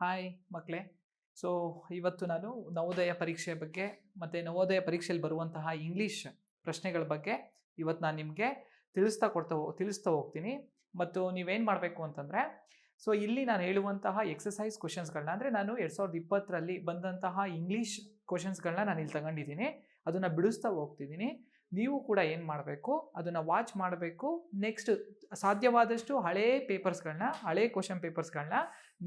Hi ಮಕ್ಕಳೇ so ಇವತ್ತು ನಾನು ನವೋದಯ ಪರೀಕ್ಷೆ ಬಗ್ಗೆ ಮತ್ತು ನವೋದಯ ಪರೀಕ್ಷೆಯಲ್ಲಿ ಬರುವಂತಹ ಇಂಗ್ಲೀಷ್ ಪ್ರಶ್ನೆಗಳ ಬಗ್ಗೆ ಇವತ್ತು ನಾನು ನಿಮಗೆ ತಿಳಿಸ್ತಾ ಕೊಡ್ತಾ ತಿಳಿಸ್ತಾ ಹೋಗ್ತೀನಿ. ಮತ್ತು ನೀವೇನು ಮಾಡಬೇಕು ಅಂತಂದರೆ ಸೊ ಇಲ್ಲಿ ನಾನು ಹೇಳುವಂತಹ ಎಕ್ಸಸೈಸ್ ಕ್ವಶನ್ಸ್ಗಳನ್ನ ಅಂದರೆ ನಾನು ಎರಡು ಸಾವಿರದ ಇಪ್ಪತ್ತರಲ್ಲಿ ಬಂದಂತಹ ಇಂಗ್ಲೀಷ್ ಕ್ವಶನ್ಸ್ಗಳನ್ನ ನಾನು ಇಲ್ಲಿ ತಗೊಂಡಿದ್ದೀನಿ. ಅದನ್ನು ಬಿಡಿಸ್ತಾ ಹೋಗ್ತಿದ್ದೀನಿ. ನೀವು ಕೂಡ ಏನು ಮಾಡಬೇಕು? ಅದನ್ನು ವಾಚ್ ಮಾಡಬೇಕು. ನೆಕ್ಸ್ಟ್ ಸಾಧ್ಯವಾದಷ್ಟು ಹಳೇ ಪೇಪರ್ಸ್ಗಳನ್ನ ಹಳೇ ಕ್ವಶನ್ ಪೇಪರ್ಸ್ಗಳನ್ನ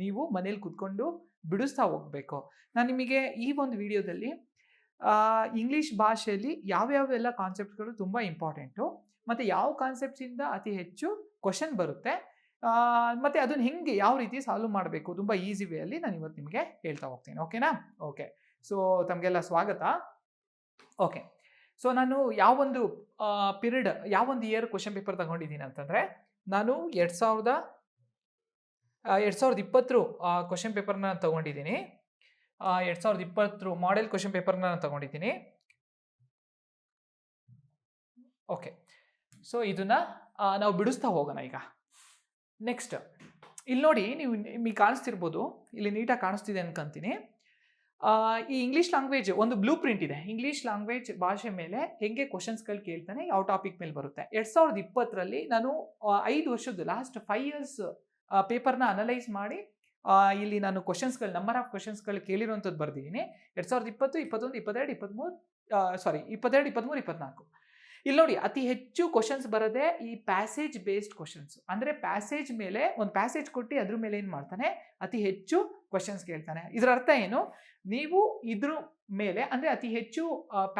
ನೀವು ಮನೇಲಿ ಕುತ್ಕೊಂಡು ಬಿಡಿಸ್ತಾ ಹೋಗಬೇಕು. ನಾನು ನಿಮಗೆ ಈ ಒಂದು ವಿಡಿಯೋದಲ್ಲಿ ಇಂಗ್ಲೀಷ್ ಭಾಷೆಯಲ್ಲಿ ಯಾವ್ಯಾವೆಲ್ಲ ಕಾನ್ಸೆಪ್ಟ್ಗಳು ತುಂಬ ಇಂಪಾರ್ಟೆಂಟು ಮತ್ತು ಯಾವ ಕಾನ್ಸೆಪ್ಟ್ಸಿಂದ ಅತಿ ಹೆಚ್ಚು ಕ್ವಶನ್ ಬರುತ್ತೆ ಮತ್ತು ಅದನ್ನು ಹೆಂಗೆ ಯಾವ ರೀತಿ ಸಾಲ್ವ್ ಮಾಡಬೇಕು ತುಂಬ ಈಸಿ ವೇಯಲ್ಲಿ ನಾನು ಇವತ್ತು ನಿಮಗೆ ಹೇಳ್ತಾ ಹೋಗ್ತೀನಿ. ಓಕೆನಾ ಓಕೆ ಸೊ ತಮಗೆಲ್ಲ ಸ್ವಾಗತ. ಓಕೆ ಸೊ ನಾನು ಯಾವೊಂದು ಪಿರಿಯಡ್ ಯಾವೊಂದು ಇಯರ್ ಕ್ವಶನ್ ಪೇಪರ್ ತಗೊಂಡಿದ್ದೀನಿ ಅಂತಂದರೆ, ನಾನು ಎರಡು ಸಾವಿರದ ಎರಡು ಸಾವಿರದ ಇಪ್ಪತ್ತರ ಕ್ವಶನ್ ಪೇಪರ್ನ ತಗೊಂಡಿದ್ದೀನಿ. ಎರಡು ಸಾವಿರದ ಇಪ್ಪತ್ತರ ಮಾಡೆಲ್ ಕ್ವಶನ್ ಪೇಪರ್ನ ನಾನು ತಗೊಂಡಿದ್ದೀನಿ. ಓಕೆ ಸೊ ಇದನ್ನ ನಾವು ಬಿಡಿಸ್ತಾ ಹೋಗೋಣ ಈಗ. ನೆಕ್ಸ್ಟ್ ಇಲ್ಲಿ ನೋಡಿ, ನೀವು, ನಿಮಗೆ ಕಾಣಿಸ್ತಿರ್ಬೋದು, ಇಲ್ಲಿ ನೀಟಾಗಿ ಕಾಣಿಸ್ತಿದೆ ಅನ್ಕೊಂತೀನಿ. ಈ ಇಂಗ್ಲೀಷ್ ಲ್ಯಾಂಗ್ವೇಜ್ ಒಂದು ಬ್ಲೂ ಪ್ರಿಂಟ್ ಇದೆ. ಇಂಗ್ಲೀಷ್ ಲ್ಯಾಂಗ್ವೇಜ್ ಭಾಷೆ ಮೇಲೆ ಹೆಂಗೆ ಕ್ವಶನ್ಸ್ಗಳು ಕೇಳ್ತಾನೆ, ಯಾವ ಟಾಪಿಕ್ ಮೇಲೆ ಬರುತ್ತೆ. ಎರಡು ಸಾವಿರದ ಇಪ್ಪತ್ತರಲ್ಲಿ ನಾನು ಐದು ವರ್ಷದ್ದು ಲಾಸ್ಟ್ ಫೈವ್ ಇಯರ್ಸ್ ಪೇಪರ್ನ ಅನಲೈಸ್ ಮಾಡಿ ಇಲ್ಲಿ ನಾನು ಕ್ವಶನ್ಸ್ಗಳು ನಂಬರ್ ಆಫ್ ಕ್ವಶನ್ಸ್ಗಳು ಕೇಳಿರುವಂಥದ್ದು ಬರ್ದಿದ್ದೀನಿ. ಎರಡು ಸಾವಿರದ ಇಪ್ಪತ್ತು, ಇಪ್ಪತ್ತೊಂದು, ಇಪ್ಪತ್ತೆರಡು ಇಪ್ಪತ್ತ್ಮೂರು ಸಾರಿ ಇಪ್ಪತ್ತೆರಡು ಇಪ್ಪತ್ತ್ಮೂರು ಇಪ್ಪತ್ನಾಲ್ಕು. ಇಲ್ಲಿ ನೋಡಿ, ಅತಿ ಹೆಚ್ಚು ಕ್ವಶನ್ಸ್ ಬರೋದೇ ಈ ಪ್ಯಾಸೇಜ್ ಬೇಸ್ಡ್ ಕ್ವಶನ್ಸ್ ಅಂದರೆ ಪ್ಯಾಸೇಜ್ ಮೇಲೆ, ಒಂದು ಪ್ಯಾಸೇಜ್ ಕೊಟ್ಟು ಅದ್ರ ಮೇಲೆ ಏನು ಮಾಡ್ತಾನೆ? ಅತಿ ಹೆಚ್ಚು ಕ್ವಶನ್ಸ್ ಕೇಳ್ತಾನೆ. ಇದರ ಅರ್ಥ ಏನು? ನೀವು ಇದ್ರ ಮೇಲೆ, ಅಂದರೆ ಅತಿ ಹೆಚ್ಚು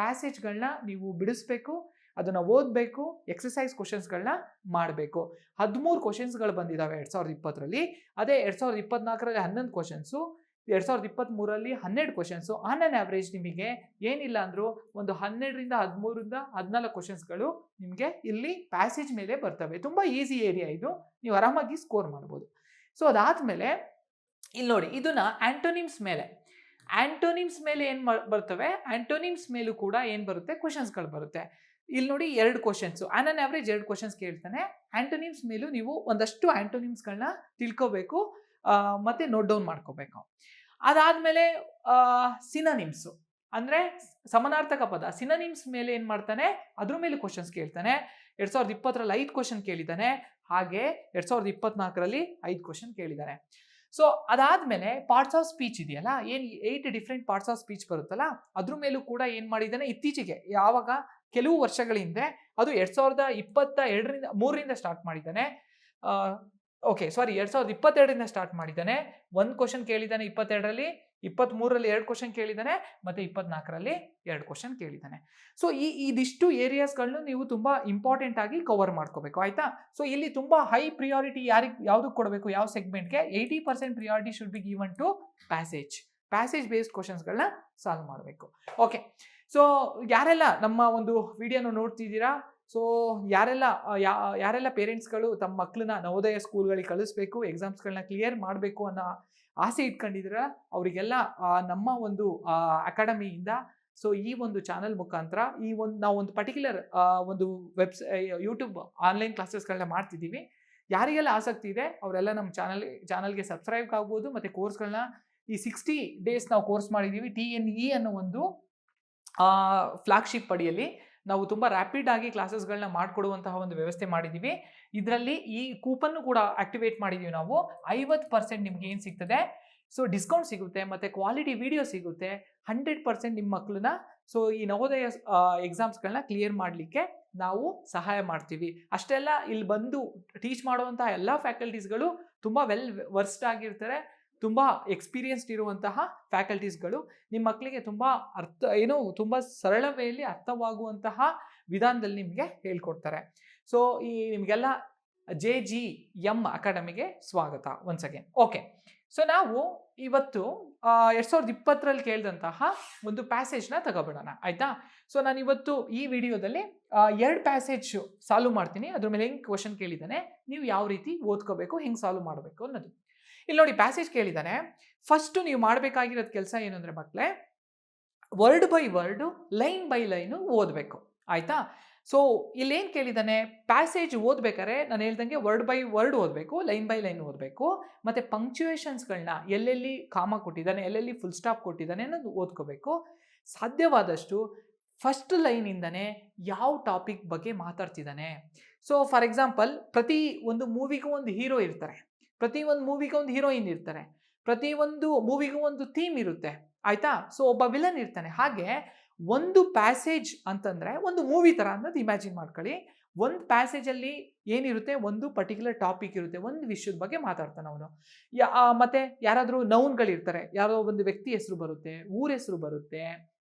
ಪ್ಯಾಸೇಜ್ಗಳನ್ನ ನೀವು ಬಿಡಿಸ್ಬೇಕು, ಅದನ್ನು ಓದಬೇಕು ಎಕ್ಸಸೈಸ್ ಕ್ವಶನ್ಸ್ಗಳನ್ನ ಮಾಡಬೇಕು. ಹದಿಮೂರು ಕ್ವಶನ್ಸ್ಗಳು ಬಂದಿದ್ದಾವೆ ಎರಡು ಸಾವಿರದ ಇಪ್ಪತ್ತರಲ್ಲಿ. ಅದೇ ಎರಡು ಸಾವಿರದ ಇಪ್ಪತ್ನಾಲ್ಕರಲ್ಲಿ ಹನ್ನೊಂದು ಕ್ವಶನ್ಸು ಎರಡು ಸಾವಿರದ ಇಪ್ಪತ್ತ್ಮೂರಲ್ಲಿ ಹನ್ನೆರಡು ಕ್ವಶನ್ಸು ಆನ್ ಆನ್ ಆವ್ರೇಜ್ ನಿಮಗೆ ಏನಿಲ್ಲ ಅಂದರೂ ಒಂದು ಹನ್ನೆರಡರಿಂದ ಹದಿಮೂರಿಂದ ಹದಿನಾಲ್ಕು ಕ್ವಶನ್ಸ್ಗಳು ನಿಮಗೆ ಇಲ್ಲಿ ಪ್ಯಾಸೇಜ್ ಮೇಲೆ ಬರ್ತವೆ. ತುಂಬ ಈಸಿ ಏರಿಯಾ ಇದು. ನೀವು ಆರಾಮಾಗಿ ಸ್ಕೋರ್ ಮಾಡ್ಬೋದು. ಸೊ ಅದಾದಮೇಲೆ ಇಲ್ಲಿ ನೋಡಿ, ಇದನ್ನ ಆಂಟೋನಿಮ್ಸ್ ಮೇಲೆ. ಆಂಟೋನಿಮ್ಸ್ ಮೇಲೆ ಏನು ಬರ್ತವೆ? ಆಂಟೋನಿಮ್ಸ್ ಮೇಲೂ ಕೂಡ ಏನು ಬರುತ್ತೆ? ಕ್ವಶನ್ಸ್ಗಳು ಬರುತ್ತೆ. ಇಲ್ಲಿ ನೋಡಿ ಎರಡು ಕ್ವಶನ್ಸು ಆನ್ ಆನ್ ಆವ್ರೇಜ್ ಎರಡು ಕ್ವಶನ್ಸ್ ಕೇಳ್ತಾನೆ. ಆಂಟೋನಿಮ್ಸ್ ಮೇಲೂ ನೀವು ಒಂದಷ್ಟು ಆಂಟೋನಿಮ್ಸ್ಗಳನ್ನ ತಿಳ್ಕೋಬೇಕು. ಮತ್ತೆ ನೋಟ್ ಡೌನ್ ಮಾಡ್ಕೋಬೇಕು. ಅದಾದಮೇಲೆ ಸಿನನಿಮ್ಸು ಅಂದರೆ ಸಮನಾರ್ಥಕ ಪದ. ಸಿನನಿಮ್ಸ್ ಮೇಲೆ ಏನು ಮಾಡ್ತಾನೆ? ಅದ್ರ ಮೇಲೆ ಕ್ವಶನ್ಸ್ ಕೇಳ್ತಾನೆ. ಎರಡು ಸಾವಿರದ ಇಪ್ಪತ್ತರಲ್ಲಿ ಐದು ಕ್ವಶನ್ ಕೇಳಿದ್ದಾನೆ ಹಾಗೆ ಎರಡು ಸಾವಿರದ ಇಪ್ಪತ್ನಾಲ್ಕರಲ್ಲಿ ಐದು ಕ್ವಶನ್ ಕೇಳಿದ್ದಾನೆ ಸೊ ಅದಾದಮೇಲೆ ಪಾರ್ಟ್ಸ್ ಆಫ್ ಸ್ಪೀಚ್ ಇದೆಯಲ್ಲ, ಏನು eight different parts of speech ಬರುತ್ತಲ್ಲ, ಅದ್ರ ಮೇಲೂ ಕೂಡ ಏನು ಮಾಡಿದ್ದಾನೆ ಇತ್ತೀಚೆಗೆ, ಯಾವಾಗ? ಕೆಲವು ವರ್ಷಗಳ ಹಿಂದೆ ಅದು ಎರಡು ಸಾವಿರದ ಇಪ್ಪತ್ತ ಎರಡರಿಂದ ಮೂರರಿಂದ ಸ್ಟಾರ್ಟ್ ಮಾಡಿದ್ದಾನೆ ಓಕೆ ಸಾರಿ ಎರಡ್ ಸಾವಿರದ ಇಪ್ಪತ್ತೆರಡರಿಂದ ಸ್ಟಾರ್ಟ್ ಮಾಡಿದ್ದಾನೆ. ಒಂದು ಕ್ವಶನ್ ಕೇಳಿದ್ದಾನೆ ಇಪ್ಪತ್ತೆರಡರಲ್ಲಿ ಇಪ್ಪತ್ತ್ಮೂರರಲ್ಲಿ ಎರಡು ಕ್ವಶನ್ ಕೇಳಿದ್ದಾನೆ, ಮತ್ತು ಇಪ್ಪತ್ನಾಲ್ಕರಲ್ಲಿ ಎರಡು ಕ್ವಶನ್ ಕೇಳಿದ್ದಾನೆ. ಸೊ ಈ ಇದಿಷ್ಟು ಏರಿಯಾಸ್ಗಳನ್ನು ನೀವು ತುಂಬ ಇಂಪಾರ್ಟೆಂಟ್ ಆಗಿ ಕವರ್ ಮಾಡ್ಕೋಬೇಕು, ಆಯಿತಾ? ಸೊ ಇಲ್ಲಿ ತುಂಬ ಹೈ ಪ್ರಿಯಾರಿಟಿ ಯಾರಿಗೆ ಯಾವುದಕ್ಕೆ ಕೊಡಬೇಕು, ಯಾವ ಸೆಗ್ಮೆಂಟ್ಗೆ eighty percent priority should be given to passage passage based ಕ್ವಶನ್ಸ್ಗಳನ್ನ solve ಮಾಡಬೇಕು. ಓಕೆ ಸೊ ಯಾರೆಲ್ಲ ನಮ್ಮ ಒಂದು ವಿಡಿಯೋನ ನೋಡ್ತಿದ್ದೀರಾ? ಸೊ ಯಾರೆಲ್ಲ ಯಾರೆಲ್ಲ ಪೇರೆಂಟ್ಸ್ಗಳು ತಮ್ಮ ಮಕ್ಕಳನ್ನ ನವೋದಯ ಸ್ಕೂಲ್ಗಳಿಗೆ ಕಳಿಸ್ಬೇಕು ಎಕ್ಸಾಮ್ಸ್ಗಳನ್ನ ಕ್ಲಿಯರ್ ಮಾಡಬೇಕು ಅನ್ನೋ ಆಸೆ ಇಟ್ಕೊಂಡಿದ್ರೆ ಅವರಿಗೆಲ್ಲ ನಮ್ಮ ಒಂದು ಅಕಾಡೆಮಿಯಿಂದ, ಸೊ, ಈ ಒಂದು ಚಾನಲ್ ಮುಖಾಂತರ ಈ ಒಂದು, ನಾವು ಒಂದು ಪರ್ಟಿಕ್ಯುಲರ್ ಒಂದು ವೆಬ್ಸ್ ಯೂಟ್ಯೂಬ್ ಆನ್ಲೈನ್ ಕ್ಲಾಸಸ್ಗಳನ್ನ ಮಾಡ್ತಿದ್ದೀವಿ. ಯಾರಿಗೆಲ್ಲ ಆಸಕ್ತಿ ಇದೆ, ಅವರೆಲ್ಲ ನಮ್ಮ ಚಾನಲ್, ಚಾನಲ್ಗೆ ಸಬ್ಸ್ಕ್ರೈಬ್ ಆಗ್ಬೋದು, ಮತ್ತು ಕೋರ್ಸ್ಗಳನ್ನ ಈ ಸಿಕ್ಸ್ಟಿ ಡೇಸ್ ನಾವು ಕೋರ್ಸ್ ಮಾಡಿದ್ದೀವಿ ಟಿ ಎನ್ ಇ ಅನ್ನೋ ಒಂದು ಫ್ಲಾಗ್ಶಿಪ್ ಅಡಿಯಲ್ಲಿ ನಾವು ತುಂಬ ರ್ಯಾಪಿಡ್ ಆಗಿ ಕ್ಲಾಸಸ್ಗಳನ್ನ ಮಾಡಿಕೊಡುವಂತಹ ಒಂದು ವ್ಯವಸ್ಥೆ ಮಾಡಿದ್ದೀವಿ ಇದರಲ್ಲಿ ಈ ಕೂಪನ್ನು ಕೂಡ ಆಕ್ಟಿವೇಟ್ ಮಾಡಿದ್ದೀವಿ ನಾವು. ಐವತ್ತು ಪರ್ಸೆಂಟ್ ನಿಮ್ಗೆ ಏನು ಸಿಗ್ತದೆ? ಸೊ ಡಿಸ್ಕೌಂಟ್ ಸಿಗುತ್ತೆ, ಮತ್ತು ಕ್ವಾಲಿಟಿ ವಿಡಿಯೋ ಸಿಗುತ್ತೆ. ಹಂಡ್ರೆಡ್ ಪರ್ಸೆಂಟ್ ನಿಮ್ಮ ಮಕ್ಕಳನ್ನ ಸೊ ಈ ನವೋದಯ ಎಕ್ಸಾಮ್ಸ್ಗಳನ್ನ ಕ್ಲಿಯರ್ ಮಾಡಲಿಕ್ಕೆ ನಾವು ಸಹಾಯ ಮಾಡ್ತೀವಿ. ಅಷ್ಟೆಲ್ಲ ಇಲ್ಲಿ ಬಂದು ಟೀಚ್ ಮಾಡುವಂತಹ ಎಲ್ಲ ಫ್ಯಾಕಲ್ಟೀಸ್ಗಳು ತುಂಬ ವೆಲ್ ವರ್ಸ್ಡ್ ಆಗಿರ್ತಾರೆ. ತುಂಬ ಎಕ್ಸ್ಪೀರಿಯನ್ಸ್ಡ್ ಇರುವಂತಹ ಫ್ಯಾಕಲ್ಟೀಸ್ಗಳು ನಿಮ್ಮ ಮಕ್ಕಳಿಗೆ ತುಂಬ ಅರ್ಥ, ಏನು ತುಂಬ ಸರಳವೆಯಲ್ಲಿ ಅರ್ಥವಾಗುವಂತಹ ವಿಧಾನದಲ್ಲಿ ನಿಮಗೆ ಹೇಳ್ಕೊಡ್ತಾರೆ. ಸೊ ಈ ನಿಮಗೆಲ್ಲ ಜೆ ಜಿ ಎಂ ಅಕಾಡೆಮಿಗೆ ಸ್ವಾಗತ ಒನ್ಸ್ ಅಗೇನ್ ಓಕೆ ಸೊ ನಾವು ಇವತ್ತು ಎರಡು ಸಾವಿರದ ಇಪ್ಪತ್ತರಲ್ಲಿ ಕೇಳಿದಂತಹ ಒಂದು ಪ್ಯಾಸೇಜ್ನ ತಗೊಬಿಡೋಣ. ಆಯಿತಾ? ಸೊ ನಾನು ಇವತ್ತು ಈ ವಿಡಿಯೋದಲ್ಲಿ ಎರಡು ಪ್ಯಾಸೇಜ್ ಸಾಲ್ವ್ ಮಾಡ್ತೀನಿ. ಅದ್ರ ಮೇಲೆ ಹೆಂಗೆ ಕ್ವಶನ್ ಕೇಳಿದ್ದಾನೆ? ನೀವು ಯಾವ ರೀತಿ ಓದ್ಕೋಬೇಕು, ಹೆಂಗೆ ಸಾಲ್ವ್ ಮಾಡಬೇಕು ಅನ್ನೋದು. ಇಲ್ಲಿ ನೋಡಿ ಪ್ಯಾಸೇಜ್ ಕೇಳಿದ್ದಾನೆ. ಫಸ್ಟು ನೀವು ಮಾಡಬೇಕಾಗಿರೋದು ಕೆಲಸ ಏನು ಅಂದರೆ ಮಕ್ಕಳೇ word by word line by line ಓದಬೇಕು. ಆಯಿತಾ? ಸೊ ಇಲ್ಲೇನು ಕೇಳಿದ್ದಾನೆ? ಪ್ಯಾಸೇಜ್ ಓದ್ಬೇಕಾರೆ ನಾನು ಹೇಳ್ದಂಗೆ ವರ್ಡ್ ಬೈ ವರ್ಡ್ ಓದಬೇಕು ಲೈನ್ ಬೈ ಲೈನ್ ಓದಬೇಕು. ಮತ್ತು ಪಂಕ್ಚುಯೇಷನ್ಸ್ಗಳನ್ನ ಎಲ್ಲೆಲ್ಲಿ ಕಾಮ ಕೊಟ್ಟಿದ್ದಾನೆ, ಎಲ್ಲೆಲ್ಲಿ ಫುಲ್ ಸ್ಟಾಪ್ ಕೊಟ್ಟಿದ್ದಾನೆ ಅನ್ನೋದು ಓದ್ಕೋಬೇಕು. ಸಾಧ್ಯವಾದಷ್ಟು ಫಸ್ಟ್ ಲೈನಿಂದನೇ ಯಾವ ಟಾಪಿಕ್ ಬಗ್ಗೆ ಮಾತಾಡ್ತಿದ್ದಾನೆ. ಸೊ ಫಾರ್ ಎಕ್ಸಾಂಪಲ್ ಪ್ರತಿ ಒಂದು ಮೂವಿಗೂ ಒಂದು ಹೀರೋ ಇರ್ತಾರೆ. ಪ್ರತಿ ಒಂದು ಮೂವಿಗೂ ಒಂದು ಹೀರೋಯಿನ್ ಇರ್ತಾರೆ. ಪ್ರತಿ ಒಂದು ಮೂವಿಗೂ ಒಂದು ಥೀಮ್ ಇರುತ್ತೆ. ಆಯ್ತಾ? ಸೊ ಒಬ್ಬ ವಿಲನ್ ಇರ್ತಾನೆ. ಹಾಗೆ ಒಂದು ಪ್ಯಾಸೇಜ್ ಅಂತಂದರೆ ಒಂದು ಮೂವಿ ಥರ ಅನ್ನೋದು ಇಮ್ಯಾಜಿನ್ ಮಾಡ್ಕೊಳ್ಳಿ. ಒಂದು ಪ್ಯಾಸೇಜಲ್ಲಿ ಏನಿರುತ್ತೆ? ಒಂದು ಪರ್ಟಿಕ್ಯುಲರ್ ಟಾಪಿಕ್ ಇರುತ್ತೆ. ಒಂದು ವಿಷಯದ ಬಗ್ಗೆ ಮಾತಾಡ್ತಾನೆ ಅವನು. ಯಾ ಮತ್ತೆ ಯಾರಾದರೂ ನೌನ್ಗಳಿರ್ತಾರೆ ಯಾರೋ ಒಂದು ವ್ಯಕ್ತಿ ಹೆಸರು ಬರುತ್ತೆ, ಊರ ಹೆಸರು ಬರುತ್ತೆ,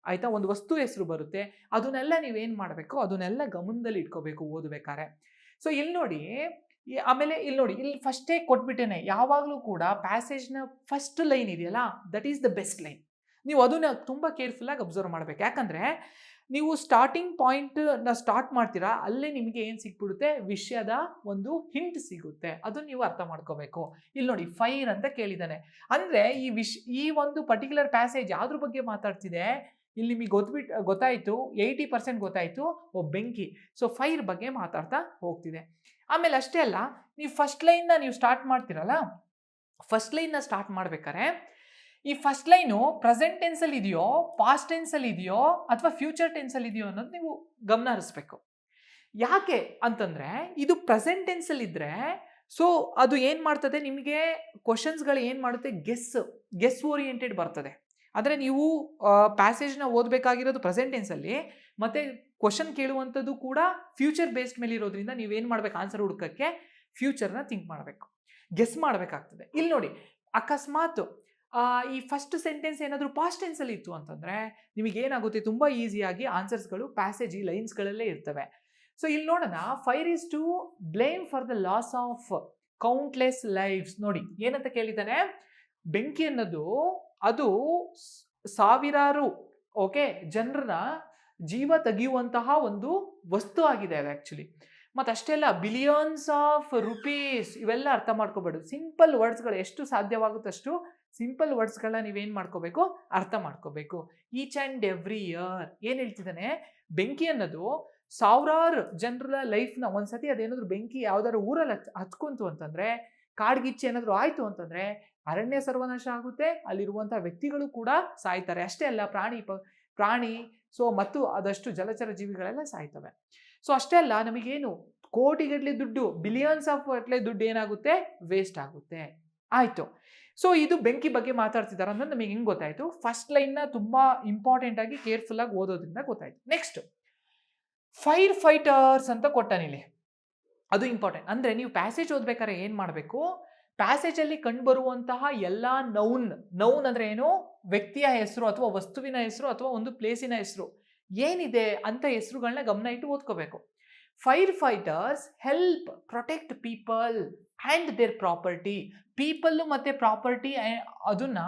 ಆಯಿತಾ? ಒಂದು ವಸ್ತು ಹೆಸರು ಬರುತ್ತೆ. ಅದನ್ನೆಲ್ಲ ನೀವೇನು ಮಾಡಬೇಕು? ಅದನ್ನೆಲ್ಲ ಗಮನದಲ್ಲಿ ಇಟ್ಕೋಬೇಕು ಓದಬೇಕಾರೆ ಸೊ ಇಲ್ಲಿ ನೋಡಿ ಆಮೇಲೆ ಇಲ್ಲಿ ನೋಡಿ, ಇಲ್ಲಿ ಫಸ್ಟೇ ಕೊಟ್ಬಿಟ್ಟೇನೆ, ಯಾವಾಗಲೂ ಕೂಡ ಪ್ಯಾಸೇಜ್ನ ಫಸ್ಟ್ ಲೈನ್ ಇದೆಯಲ್ಲ that is the best line ನೀವು ಅದನ್ನ ತುಂಬ ಕೇರ್ಫುಲ್ಲಾಗಿ ಅಬ್ಸರ್ವ್ ಮಾಡಬೇಕು. ಯಾಕಂದರೆ, ನೀವು ಸ್ಟಾರ್ಟಿಂಗ್ ಪಾಯಿಂಟ್ನ ಸ್ಟಾರ್ಟ್ ಮಾಡ್ತೀರಾ, ಅಲ್ಲೇ ನಿಮಗೆ ಏನು ಸಿಕ್ಬಿಡುತ್ತೆ? ವಿಷಯದ ಒಂದು ಹಿಂಟ್ ಸಿಗುತ್ತೆ. ಅದು ನೀವು ಅರ್ಥ ಮಾಡ್ಕೋಬೇಕು. ಇಲ್ಲಿ ನೋಡಿ ಫೈರ್ ಅಂತ ಕೇಳಿದ್ದಾನೆ. ಅಂದರೆ ಈ ವಿಷ್, ಈ ಒಂದು ಪರ್ಟಿಕ್ಯುಲರ್ ಪ್ಯಾಸೇಜ್ ಯಾವ್ದ್ರ ಬಗ್ಗೆ ಮಾತಾಡ್ತಿದೆ? ಇಲ್ಲಿ ನಿಮಗೆ ಗೊತ್ಬಿಟ್ಟು ಗೊತ್ತಾಯಿತು ಏಯ್ಟಿ ಪರ್ಸೆಂಟ್ ಗೊತ್ತಾಯಿತು, ಓ ಬೆಂಕಿ. ಸೊ ಫೈರ್ ಬಗ್ಗೆ ಮಾತಾಡ್ತಾ ಹೋಗ್ತಿದೆ. ಆಮೇಲೆ ಅಷ್ಟೇ ಅಲ್ಲ, ನೀವು ಫಸ್ಟ್ ಲೈನ್ನ ನೀವು ಸ್ಟಾರ್ಟ್ ಮಾಡ್ತೀರಲ್ಲ ಫಸ್ಟ್ ಲೈನ್ನ ಸ್ಟಾರ್ಟ್ ಮಾಡ್ಬೇಕಾದ್ರೆ, ಈ ಫಸ್ಟ್ ಲೈನು ಪ್ರೆಸೆಂಟ್ ಟೆನ್ಸಲ್ಲಿ ಇದೆಯೋ ಪಾಸ್ಟ್ ಟೆನ್ಸಲ್ಲಿ ಇದೆಯೋ, ಅಥವಾ ಫ್ಯೂಚರ್ ಟೆನ್ಸಲ್ಲಿ ಇದೆಯೋ ಅನ್ನೋದು ನೀವು ಗಮನ ಹರಿಸ್ಬೇಕು. ಯಾಕೆ ಅಂತಂದರೆ, ಇದು ಪ್ರೆಸೆಂಟ್ ಟೆನ್ಸಲ್ಲಿ ಇದ್ದರೆ ಸೊ ಅದು ಏನು ಮಾಡ್ತದೆ ನಿಮಗೆ ಕ್ವಶನ್ಸ್ಗಳು ಏನು ಮಾಡುತ್ತೆ? ಗೆಸ್ ಗೆಸ್ ಓರಿಯೆಂಟೆಡ್ ಬರ್ತದೆ. ಆದರೆ ನೀವು ಪ್ಯಾಸೇಜ್ನ ಓದಬೇಕಾಗಿರೋದು ಪ್ರೆಸೆಂಟ್ ಟೆನ್ಸಲ್ಲಿ ಮತ್ತು ಕ್ವಶನ್ ಕೇಳುವಂಥದ್ದು ಕೂಡ ಫ್ಯೂಚರ್ ಬೇಸ್ಡ್ ಮೇಲೆ ಇರೋದ್ರಿಂದ ನೀವೇನು ಮಾಡ್ಬೇಕು ಆನ್ಸರ್ ಹುಡುಕಕ್ಕೆ ಫ್ಯೂಚರ್ನ ಥಿಂಕ್ ಮಾಡಬೇಕು. ಗೆಸ್ ಮಾಡಬೇಕಾಗ್ತದೆ. ಇಲ್ಲಿ ನೋಡಿ, ಅಕಸ್ಮಾತ್ ಈ ಫಸ್ಟ್ ಸೆಂಟೆನ್ಸ್ ಏನಾದರೂ ಪಾಸ್ಟ್ ಟೆನ್ಸಲ್ಲಿ ಇತ್ತು ಅಂತಂದರೆ ನಿಮಗೆ ಏನಾಗುತ್ತೆ ತುಂಬ ಈಸಿಯಾಗಿ ಆನ್ಸರ್ಸ್ಗಳು ಪ್ಯಾಸೇಜ್ ಈ ಲೈನ್ಸ್ಗಳಲ್ಲೇ ಇರ್ತವೆ. ಸೊ ಇಲ್ಲಿ ನೋಡೋಣ fire is to blame for the loss of countless lives ನೋಡಿ, ಏನಂತ ಕೇಳಿದ್ದಾನೆ? ಬೆಂಕಿ ಅನ್ನೋದು, ಅದು ಸಾವಿರಾರು ಓಕೆ ಜನರನ್ನ ಜೀವ ತೆಗೆಯುವಂತಹ ಒಂದು ವಸ್ತು ಆಗಿದೆ ಅದು ಆ್ಯಕ್ಚುಲಿ ಮತ್ತು ಅಷ್ಟೇ ಅಲ್ಲ ಬಿಲಿಯನ್ಸ್ ಆಫ್ ರುಪೀಸ್ ಇವೆಲ್ಲ ಅರ್ಥ ಮಾಡ್ಕೋಬೇಡ ಸಿಂಪಲ್ ವರ್ಡ್ಸ್ಗಳು ಎಷ್ಟು ಸಾಧ್ಯವಾಗುತ್ತಷ್ಟು ಸಿಂಪಲ್ ವರ್ಡ್ಸ್ಗಳನ್ನ ನೀವೇನು ಮಾಡ್ಕೋಬೇಕು? ಅರ್ಥ ಮಾಡ್ಕೋಬೇಕು. ಈಚ್ ಆ್ಯಂಡ್ ಎವ್ರಿ ಇಯರ್ ಏನು ಹೇಳ್ತಿದ್ದಾನೆ? ಬೆಂಕಿ ಅನ್ನೋದು ಸಾವಿರಾರು ಜನರ ಲೈಫ್ನ ಒಂದ್ಸತಿ ಅದೇನಾದ್ರು ಬೆಂಕಿ ಯಾವ್ದಾದ್ರು ಊರಲ್ಲಿ ಹಚ್, ಹಚ್ಕೊಂತು ಅಂತಂದರೆ, ಕಾಡ್ಗಿಚ್ಚೆ ಏನಾದರೂ ಆಯಿತು ಅಂತಂದರೆ, ಅರಣ್ಯ ಸರ್ವನಾಶ ಆಗುತ್ತೆ. ಅಲ್ಲಿರುವಂಥ ವ್ಯಕ್ತಿಗಳು ಕೂಡ ಸಾಯ್ತಾರೆ. ಅಷ್ಟೇ ಅಲ್ಲ, ಪ್ರಾಣಿ ಪ, ಪ್ರಾಣಿ ಸೊ ಮತ್ತು ಅದಷ್ಟು ಜಲಚರ ಜೀವಿಗಳೆಲ್ಲ ಸಾಯ್ತವೆ. ಸೊ ಅಷ್ಟೇ ಅಲ್ಲ, ನಮಗೇನು ಕೋಟಿಗಟ್ಟಲೆ ದುಡ್ಡು ಬಿಲಿಯನ್ಸ್ ಆಫ್ ಗಟ್ಟಲೆ ದುಡ್ಡು ಏನಾಗುತ್ತೆ? ವೇಸ್ಟ್ ಆಗುತ್ತೆ. ಆಯಿತು. ಸೊ ಇದು ಬೆಂಕಿ ಬಗ್ಗೆ ಮಾತಾಡ್ತಿದ್ದಾರೆ ಅನ್ನೋದು ನಮಗೆ ಹೆಂಗೆ ಗೊತ್ತಾಯಿತು? ಫಸ್ಟ್ ಲೈನ್ನ ತುಂಬ ಇಂಪಾರ್ಟೆಂಟ್ ಆಗಿ ಕೇರ್ಫುಲ್ಲಾಗಿ ಓದೋದ್ರಿಂದ ಗೊತ್ತಾಯಿತು. ನೆಕ್ಸ್ಟ್ ಫೈರ್ ಫೈಟರ್ಸ್ ಅಂತ ಕೊಟ್ಟಾನಿಲ್ಲಿ ಅದು ಇಂಪಾರ್ಟೆಂಟ್ ಅಂದರೆ ನೀವು ಪ್ಯಾಸೇಜ್ ಓದ್ಬೇಕಾದ್ರೆ ಏನು ಮಾಡಬೇಕು? ಪ್ಯಾಸೇಜಲ್ಲಿ ಕಂಡುಬರುವಂತಹ ಎಲ್ಲ ನೌನ್ ನೌನ್ ಅಂದರೆ ಏನು? ವ್ಯಕ್ತಿಯ ಹೆಸರು ಅಥವಾ ವಸ್ತುವಿನ ಹೆಸರು ಅಥವಾ ಒಂದು ಪ್ಲೇಸಿನ ಹೆಸರು. ಏನಿದೆ ಅಂತ ಹೆಸರುಗಳನ್ನ ಗಮನ ಇಟ್ಟು ಓದ್ಕೋಬೇಕು. Fire fighters help protect people and their property people ಮತ್ತು ಪ್ರಾಪರ್ಟಿ ಅದನ್ನ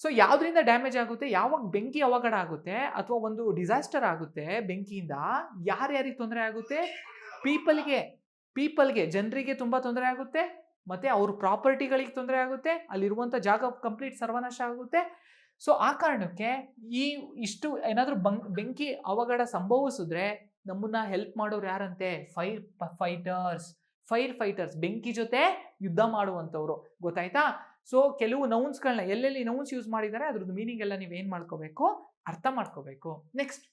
ಸೊ ಯಾವುದರಿಂದ ಡ್ಯಾಮೇಜ್ ಆಗುತ್ತೆ? ಯಾವಾಗ ಬೆಂಕಿ ಅವಘಡ ಆಗುತ್ತೆ? ಅಥವಾ ಒಂದು ಡಿಸಾಸ್ಟರ್ ಆಗುತ್ತೆ ಬೆಂಕಿಯಿಂದ, ಯಾರ್ಯಾರಿಗೆ ತೊಂದರೆ ಆಗುತ್ತೆ? ಪೀಪಲ್ಗೆ ಪೀಪಲ್ಗೆ ಜನರಿಗೆ ತುಂಬ ತೊಂದರೆ ಆಗುತ್ತೆ? ಮತ್ತು ಅವ್ರ ಪ್ರಾಪರ್ಟಿಗಳಿಗೆ ತೊಂದರೆ ಆಗುತ್ತೆ, ಅಲ್ಲಿರುವಂಥ ಜಾಗ ಕಂಪ್ಲೀಟ್ ಸರ್ವನಾಶ ಆಗುತ್ತೆ. ಸೊ ಆ ಕಾರಣಕ್ಕೆ ಈ ಇಷ್ಟು ಏನಾದರೂ ಬಂಕ್ ಬೆಂಕಿ ಅವಘಡ ಸಂಭವಿಸಿದ್ರೆ ನಮ್ಮನ್ನ ಹೆಲ್ಪ್ ಮಾಡೋರು ಯಾರಂತೆ? ಫೈರ್ ಫೈಟರ್ಸ್ ಫೈರ್ ಫೈಟರ್ಸ್ ಬೆಂಕಿ ಜೊತೆ ಯುದ್ಧ ಮಾಡುವಂಥವ್ರು. ಗೊತ್ತಾಯ್ತಾ? ಸೊ ಕೆಲವು ನೌನ್ಸ್ಗಳನ್ನ ಎಲ್ಲೆಲ್ಲಿ ನೌನ್ಸ್ ಯೂಸ್ ಮಾಡಿದ್ದಾರೆ, ಅದ್ರದ್ದು ಮೀನಿಂಗ್ ಎಲ್ಲ ನೀವು ಏನು ಮಾಡ್ಕೋಬೇಕು? ಅರ್ಥ ಮಾಡ್ಕೋಬೇಕು. Next